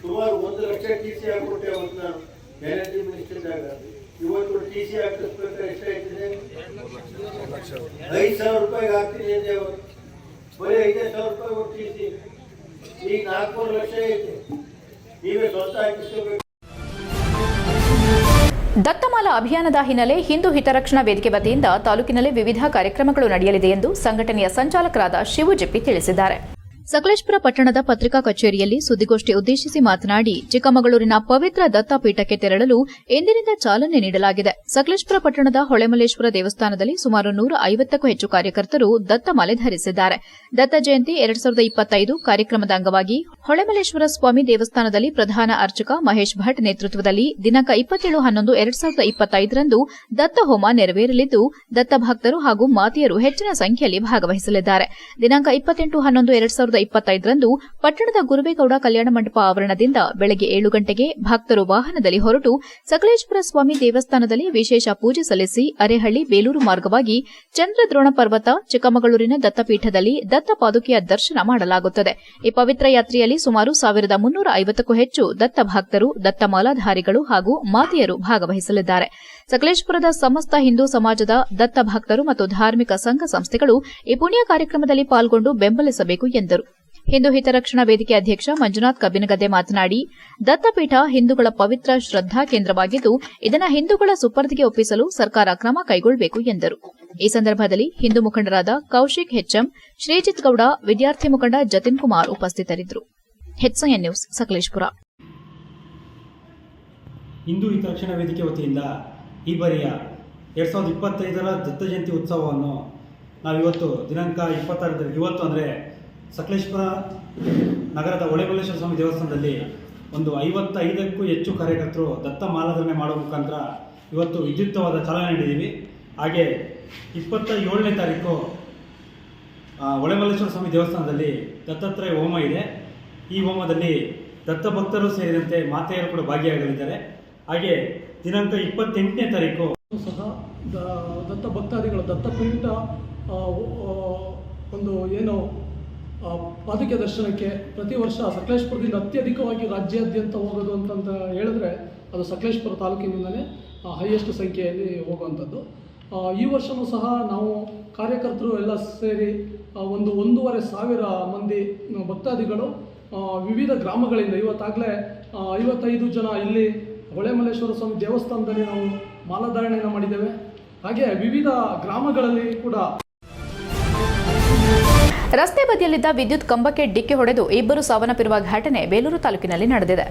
ಸುಮಾರು ಒಂದು ಲಕ್ಷ ಟಿ ಸಿ ಹಾಕ್ಕೊಟ್ಟೆ ಅವತ್ತು ನಾನು. ಎನರ್ಜಿ ಮಿನಿಸ್ಟರ್ದಾಗ ಇವತ್ತು ಟಿ ಸಿ ಹಾಕಿಸ್ಬೇಕಾದ್ರೆ ಎಷ್ಟಾಯ್ತಿದೆ ಐದು ಸಾವಿರ ರೂಪಾಯಿಗೆ ಹಾಕ್ತೀನಿ ಅಂದೆ ಅವರು. ಬರೀ ಐದೇ ಸಾವಿರ ರೂಪಾಯಿ ಕೊಡ್ತೀವಿ ಈಗ ನಾಲ್ಕೂವರೆ ಲಕ್ಷ ಐತೆ. ನೀವೇ ಸ್ವಂತ ಹಾಕಿಸ್ಕೋಬೇಕು. ದತ್ತಮಾಲಾ ಅಭಿಯಾನದ ಹಿನ್ನೆಲೆ ಹಿಂದೂ ಹಿತರಕ್ಷಣಾ ವೇದಿಕೆ ವತಿಯಿಂದ ತಾಲೂಕಿನಲ್ಲಿ ವಿವಿಧ ಕಾರ್ಯಕ್ರಮಗಳು ನಡೆಯಲಿದೆ ಎಂದು ಸಂಘಟನೆಯ ಸಂಚಾಲಕರಾದ ಶಿವು ತಿಳಿಸಿದ್ದಾರೆ. ಸಕಲೇಶ್ಪುರ ಪಟ್ಟಣದ ಪತ್ರಿಕಾ ಕಚೇರಿಯಲ್ಲಿ ಸುದ್ದಿಗೋಷ್ಠಿ ಉದ್ದೇಶಿಸಿ ಮಾತನಾಡಿ, ಚಿಕ್ಕಮಗಳೂರಿನ ಪವಿತ್ರ ದತ್ತಪೀಠಕ್ಕೆ ತೆರಳಲು ಎಂದಿನಿಂದ ಚಾಲನೆ ನೀಡಲಾಗಿದೆ. ಸಕಲೇಶ್ಪುರ ಪಟ್ಟಣದ ಹೊಳೆಮಲ್ಲೇಶ್ವರ ದೇವಸ್ಥಾನದಲ್ಲಿ ಸುಮಾರು ನೂರ ಐವತ್ತಕ್ಕೂ ಹೆಚ್ಚು ಕಾರ್ಯಕರ್ತರು ದತ್ತಮಾಲೆ ಧರಿಸಿದ್ದಾರೆ. ದತ್ತ ಜಯಂತಿ ಎರಡ್ ಸಾವಿರದ ಇಪ್ಪತ್ತೈದು ಕಾರ್ಯಕ್ರಮದ ಅಂಗವಾಗಿ ಹೊಳೆಮಲ್ಲೇಶ್ವರ ಸ್ವಾಮಿ ದೇವಸ್ಥಾನದಲ್ಲಿ ಪ್ರಧಾನ ಅರ್ಚಕ ಮಹೇಶ್ ಭಟ್ ನೇತೃತ್ವದಲ್ಲಿ ದಿನಾಂಕ ಇಪ್ಪತ್ತೇಳು ಹನ್ನೊಂದು ಎರಡ್ ಸಾವಿರದ ಇಪ್ಪತ್ತೈದರಂದು ದತ್ತ ಹೋಮ ನೆರವೇರಲಿದ್ದು, ದತ್ತ ಭಕ್ತರು ಹಾಗೂ ಮಾತೆಯರು ಹೆಚ್ಚಿನ ಸಂಖ್ಯೆಯಲ್ಲಿ ಭಾಗವಹಿಸಲಿದ್ದಾರೆ. ದಿನಾಂಕ ಇಪ್ಪತ್ತೆಂಟು ಹನ್ನೊಂದು ಎರಡ್ ಸಾವಿರದ ಇಪ್ಪತ್ತೈದರಂದು ಪಟ್ಟಣದ ಗುರುವೇಗೌಡ ಕಲ್ಯಾಣ ಮಂಟಪ ಆವರಣದಿಂದ ಬೆಳಗ್ಗೆ ಏಳು ಗಂಟೆಗೆ ಭಕ್ತರು ವಾಹನದಲ್ಲಿ ಹೊರಟು ಸಕಲೇಶ್ವರ ಸ್ವಾಮಿ ದೇವಸ್ಥಾನದಲ್ಲಿ ವಿಶೇಷ ಪೂಜೆ ಸಲ್ಲಿಸಿ ಅರೆಹಳ್ಳಿ ಬೇಲೂರು ಮಾರ್ಗವಾಗಿ ಚಂದ್ರದ್ರೋಣ ಪರ್ವತ ಚಿಕ್ಕಮಗಳೂರಿನ ದತ್ತಪೀಠದಲ್ಲಿ ದತ್ತ ಪಾದುಕೆಯ ದರ್ಶನ ಮಾಡಲಾಗುತ್ತದೆ. ಈ ಪವಿತ್ರ ಯಾತ್ರೆಯಲ್ಲಿ ಸುಮಾರು ಸಾವಿರದ ಮುನ್ನೂರ ಐವತ್ತಕ್ಕೂ ಹೆಚ್ಚು ದತ್ತ ಭಕ್ತರು, ದತ್ತ ಮಾಲಾಧಾರಿಗಳು ಹಾಗೂ ಮಾತೆಯರು ಭಾಗವಹಿಸಲಿದ್ದಾರೆ. ಸಕಲೇಶ್ವರದ ಸಮಸ್ತ ಹಿಂದೂ ಸಮಾಜದ ದತ್ತ ಭಕ್ತರು ಮತ್ತು ಧಾರ್ಮಿಕ ಸಂಘ ಸಂಸ್ಥೆಗಳು ಈ ಪುಣ್ಯ ಕಾರ್ಯಕ್ರಮದಲ್ಲಿ ಪಾಲ್ಗೊಂಡು ಬೆಂಬಲಿಸಬೇಕು ಎಂದರು. ಹಿಂದೂ ಹಿತರಕ್ಷಣಾ ವೇದಿಕೆ ಅಧ್ಯಕ್ಷ ಮಂಜುನಾಥ್ ಕಬ್ಬಿನಗದ್ದೆ ಮಾತನಾಡಿ, ದತ್ತಪೀಠ ಹಿಂದೂಗಳ ಪವಿತ್ರ ಶ್ರದ್ದಾ ಕೇಂದ್ರವಾಗಿದ್ದು, ಇದನ್ನು ಹಿಂದೂಗಳ ಸುಪರ್ದಿಗೆ ಒಪ್ಪಿಸಲು ಸರ್ಕಾರ ಕ್ರಮ ಕೈಗೊಳ್ಳಬೇಕು ಎಂದರು. ಈ ಸಂದರ್ಭದಲ್ಲಿ ಹಿಂದೂ ಮುಖಂಡರಾದ ಕೌಶಿಕ್ ಹೆಚ್ಎಂ, ಶ್ರೀಜಿತ್ ಗೌಡ, ವಿದ್ಯಾರ್ಥಿ ಮುಖಂಡ ಜತಿನ್ ಕುಮಾರ್ ಉಪಸ್ಥಿತರಿದ್ದರು. ನ್ಯೂಸ್, ಸಕಲೇಶ್ಪುರ. ಹಿಂದೂ ಹಿತರಕ್ಷಣಾ ವೇದಿಕೆ ವತಿಯಿಂದ ಈ ಬಾರಿಯ ಎರಡು ಸಾವಿರದ ಇಪ್ಪತ್ತೈದರ ದತ್ತ ಜಯಂತಿ ಉತ್ಸವವನ್ನು ನಾವಿವತ್ತು ದಿನಾಂಕ ಇಪ್ಪತ್ತಾರು ಇವತ್ತು ಅಂದರೆ ಸಕಲೇಶ್ವರ ನಗರದ ಒಳೆಮಲ್ಲೇಶ್ವರ ಸ್ವಾಮಿ ದೇವಸ್ಥಾನದಲ್ಲಿ ಒಂದು ಐವತ್ತೈದಕ್ಕೂ ಹೆಚ್ಚು ಕಾರ್ಯಕರ್ತರು ದತ್ತ ಮಾಲಾಧರಣೆ ಮಾಡುವ ಮುಖಾಂತರ ಇವತ್ತು ವಿದ್ಯುಕ್ತವಾದ ಚಾಲನೆ ನೀಡಿದ್ದೀವಿ. ಹಾಗೆ ಇಪ್ಪತ್ತ ಏಳನೇ ತಾರೀಕು ಒಳೆಮಲ್ಲೇಶ್ವರ ಸ್ವಾಮಿ ದೇವಸ್ಥಾನದಲ್ಲಿ ದತ್ತಾತ್ರೇಯ ಹೋಮ ಇದೆ. ಈ ಹೋಮದಲ್ಲಿ ದತ್ತ ಭಕ್ತರು ಸೇರಿದಂತೆ ಮಾತೆಯರು ಕೂಡ ಭಾಗಿಯಾಗಲಿದ್ದಾರೆ. ಹಾಗೆ ದಿನಾಂಕ ಇಪ್ಪತ್ತೆಂಟನೇ ತಾರೀಕು. ಸಹ ದತ್ತ ಭಕ್ತಾದಿಗಳು ದತ್ತಪೀಠ ಒಂದು ಏನು ಪಾದುಕೆ ದರ್ಶನಕ್ಕೆ ಪ್ರತಿ ವರ್ಷ ಸಕಲೇಶ್ಪುರದಿಂದ ಅತ್ಯಧಿಕವಾಗಿ ರಾಜ್ಯಾದ್ಯಂತ ಹೋಗೋದು ಅಂತಂತ ಹೇಳಿದ್ರೆ ಅದು ಸಕಲೇಶ್ಪುರ ತಾಲೂಕಿನಿಂದಲೇ ಹೈಯೆಸ್ಟ್ ಸಂಖ್ಯೆಯಲ್ಲಿ ಹೋಗುವಂಥದ್ದು. ಈ ವರ್ಷವೂ ಸಹ ನಾವು ಕಾರ್ಯಕರ್ತರು ಎಲ್ಲ ಸೇರಿ ಒಂದು ಒಂದೂವರೆ ಸಾವಿರ ಮಂದಿ, ಭಕ್ತಾದಿಗಳು ವಿವಿಧ ಗ್ರಾಮಗಳಿಂದ, ಇವತ್ತಾಗಲೇ ಐವತ್ತೈದು ಜನ ಇಲ್ಲಿ ಹೊಳೆಮಲ್ಲೇಶ್ವರ ಸ್ವಾಮಿ ದೇವಸ್ಥಾನದಲ್ಲಿ ನಾವು ಮಾಲಾಧಾರಣೆಯನ್ನು ಮಾಡಿದ್ದೇವೆ. ಹಾಗೆ ವಿವಿಧ ಗ್ರಾಮಗಳಲ್ಲಿ ಕೂಡ ರಸ್ತೆ ಬದಿಯಲ್ಲಿದ್ದ ವಿದ್ಯುತ್ ಕಂಬಕ್ಕೆ ಡಿಕ್ಕಿ ಹೊಡೆದು ಇಬ್ಬರು ಸಾವನ್ನಪ್ಪಿರುವ ಘಟನೆ ಬೇಲೂರು ತಾಲೂಕಿನಲ್ಲಿ ನಡೆದಿದೆ.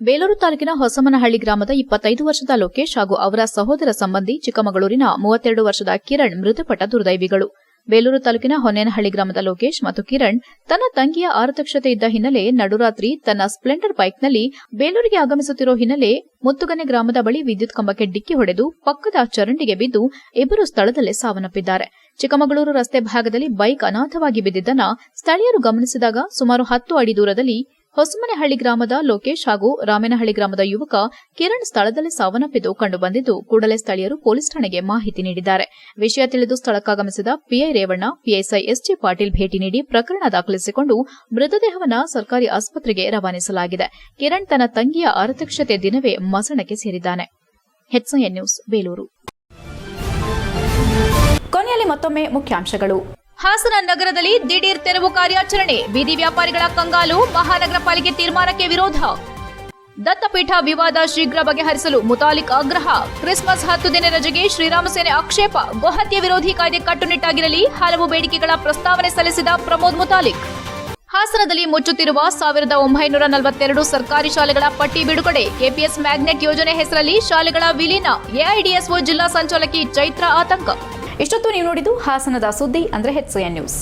ಬೇಲೂರು ತಾಲೂಕಿನ ಹೊಸಮನಹಳ್ಳಿ ಗ್ರಾಮದ ಇಪ್ಪತ್ತೈದು ವರ್ಷದ ಲೋಕೇಶ್ ಹಾಗೂ ಅವರ ಸಹೋದರ ಸಂಬಂಧಿ ಚಿಕ್ಕಮಗಳೂರಿನ ಮೂವತ್ತೆರಡು ವರ್ಷದ ಕಿರಣ್ ಮೃತಪಟ್ಟ ದುರ್ದೈವಿಗಳು. ಬೇಲೂರು ತಾಲೂಕಿನ ಹೊನ್ನೇನಹಳ್ಳಿ ಗ್ರಾಮದ ಲೋಕೇಶ್ ಮತ್ತು ಕಿರಣ್ ತನ್ನ ತಂಗಿಯ ಆರತಕ್ಷತೆ ಇದ್ದ ಹಿನ್ನೆಲೆ ನಡುರಾತ್ರಿ ತನ್ನ ಸ್ಪ್ಲೆಂಡರ್ ಬೈಕ್ನಲ್ಲಿ ಬೇಲೂರಿಗೆ ಆಗಮಿಸುತ್ತಿರುವ ಹಿನ್ನೆಲೆ ಮುತ್ತುಗನೆ ಗ್ರಾಮದ ಬಳಿ ವಿದ್ಯುತ್ ಕಂಬಕ್ಕೆ ಡಿಕ್ಕಿ ಹೊಡೆದು ಪಕ್ಕದ ಚರಂಡಿಗೆ ಬಿದ್ದು ಇಬ್ಬರು ಸ್ಥಳದಲ್ಲೇ ಸಾವನ್ನಪ್ಪಿದ್ದಾರೆ. ಚಿಕ್ಕಮಗಳೂರು ರಸ್ತೆ ಭಾಗದಲ್ಲಿ ಬೈಕ್ ಅನಾಥವಾಗಿ ಬಿದ್ದಿದ್ದನ್ನ ಸ್ಥಳೀಯರು ಗಮನಿಸಿದಾಗ ಸುಮಾರು ಹತ್ತು ಅಡಿ ದೂರದಲ್ಲಿ ಹೊಸಮನೆಹಳ್ಳಿ ಗ್ರಾಮದ ಲೋಕೇಶ್ ಹಾಗೂ ರಾಮೇನಹಳ್ಳಿ ಗ್ರಾಮದ ಯುವಕ ಕಿರಣ್ ಸ್ಥಳದಲ್ಲಿ ಸಾವನ್ನಪ್ಪಿದ್ದು ಕಂಡುಬಂದಿದ್ದು ಕೂಡಲೇ ಸ್ಥಳೀಯರು ಪೊಲೀಸ್ ಠಾಣೆಗೆ ಮಾಹಿತಿ ನೀಡಿದ್ದಾರೆ. ವಿಷಯ ತಿಳಿದು ಸ್ಥಳಕ್ಕಾಗಮಿಸಿದ P I Revanna, P S I S G Patil ಭೇಟಿ ನೀಡಿ ಪ್ರಕರಣ ದಾಖಲಿಸಿಕೊಂಡು ಮೃತದೇಹವನ್ನು ಸರ್ಕಾರಿ ಆಸ್ಪತ್ರೆಗೆ ರವಾನಿಸಲಾಗಿದೆ. ಕಿರಣ್ ತನ್ನ ತಂಗಿಯ ಅರತಕ್ಷತೆ ದಿನವೇ ಮಸಣಕ್ಕೆ ಸೇರಿದ್ದಾನೆ. ನ್ಯೂಸ್, ಬೇಲೂರು. ಕೊನೆಯಲ್ಲಿ ಮತ್ತೊಮ್ಮೆ ಮುಖ್ಯಾಂಶಗಳು. ಹಾಸನ ನಗರದಲ್ಲಿ ದಿಢೀರ್ ತೆರವು ಕಾರ್ಯಾಚರಣೆ, ಬೀದಿ ವ್ಯಾಪಾರಿಗಳ ಕಂಗಾಲು, ಮಹಾನಗರ ಪಾಲಿಕೆ ತೀರ್ಮಾನಕ್ಕೆ ವಿರೋಧ. ದತ್ತಪೀಠ ವಿವಾದ ಶೀಘ್ರ ಬಗೆಹರಿಸಲು ಮುತಾಲಿಕ್ ಆಗ್ರಹ. ಕ್ರಿಸ್ಮಸ್ ಹತ್ತು ದಿನ ರಜೆಗೆ ಶ್ರೀರಾಮ ಸೇನೆ ಆಕ್ಷೇಪ. ಗೋಹತ್ಯೆ ವಿರೋಧಿ ಕಾಯ್ದೆ ಕಟ್ಟುನಿಟ್ಟಾಗಿರಲಿ ಹಲವು ಬೇಡಿಕೆಗಳ ಪ್ರಸ್ತಾವನೆ ಸಲ್ಲಿಸಿದ ಪ್ರಮೋದ್ ಮುತಾಲಿಕ್. ಹಾಸನದಲ್ಲಿ ಮುಚ್ಚುತ್ತಿರುವ ಸಾವಿರದ ಒಂಬೈನೂರ ನಲವತ್ತೆರಡು ಸರ್ಕಾರಿ ಶಾಲೆಗಳ ಪಟ್ಟಿ ಬಿಡುಗಡೆ. ಕೆಪಿಎಸ್ ಮ್ಯಾಗ್ನೆಟ್ ಯೋಜನೆ ಹೆಸರಲ್ಲಿ ಶಾಲೆಗಳ ವಿಲೀನ. ಎಐಡಿಎಸ್ಒ ಜಿಲ್ಲಾ ಸಂಚಾಲಕಿ ಚೈತ್ರ ಆತಂಕ. ಇಷ್ಟೊತ್ತು ನೀವು ನೋಡಿದ್ದು ಹಾಸನದ ಸುದ್ದಿ ಅಂದ್ರೆ ಹೆಚ್ ನ್ಯೂಸ್.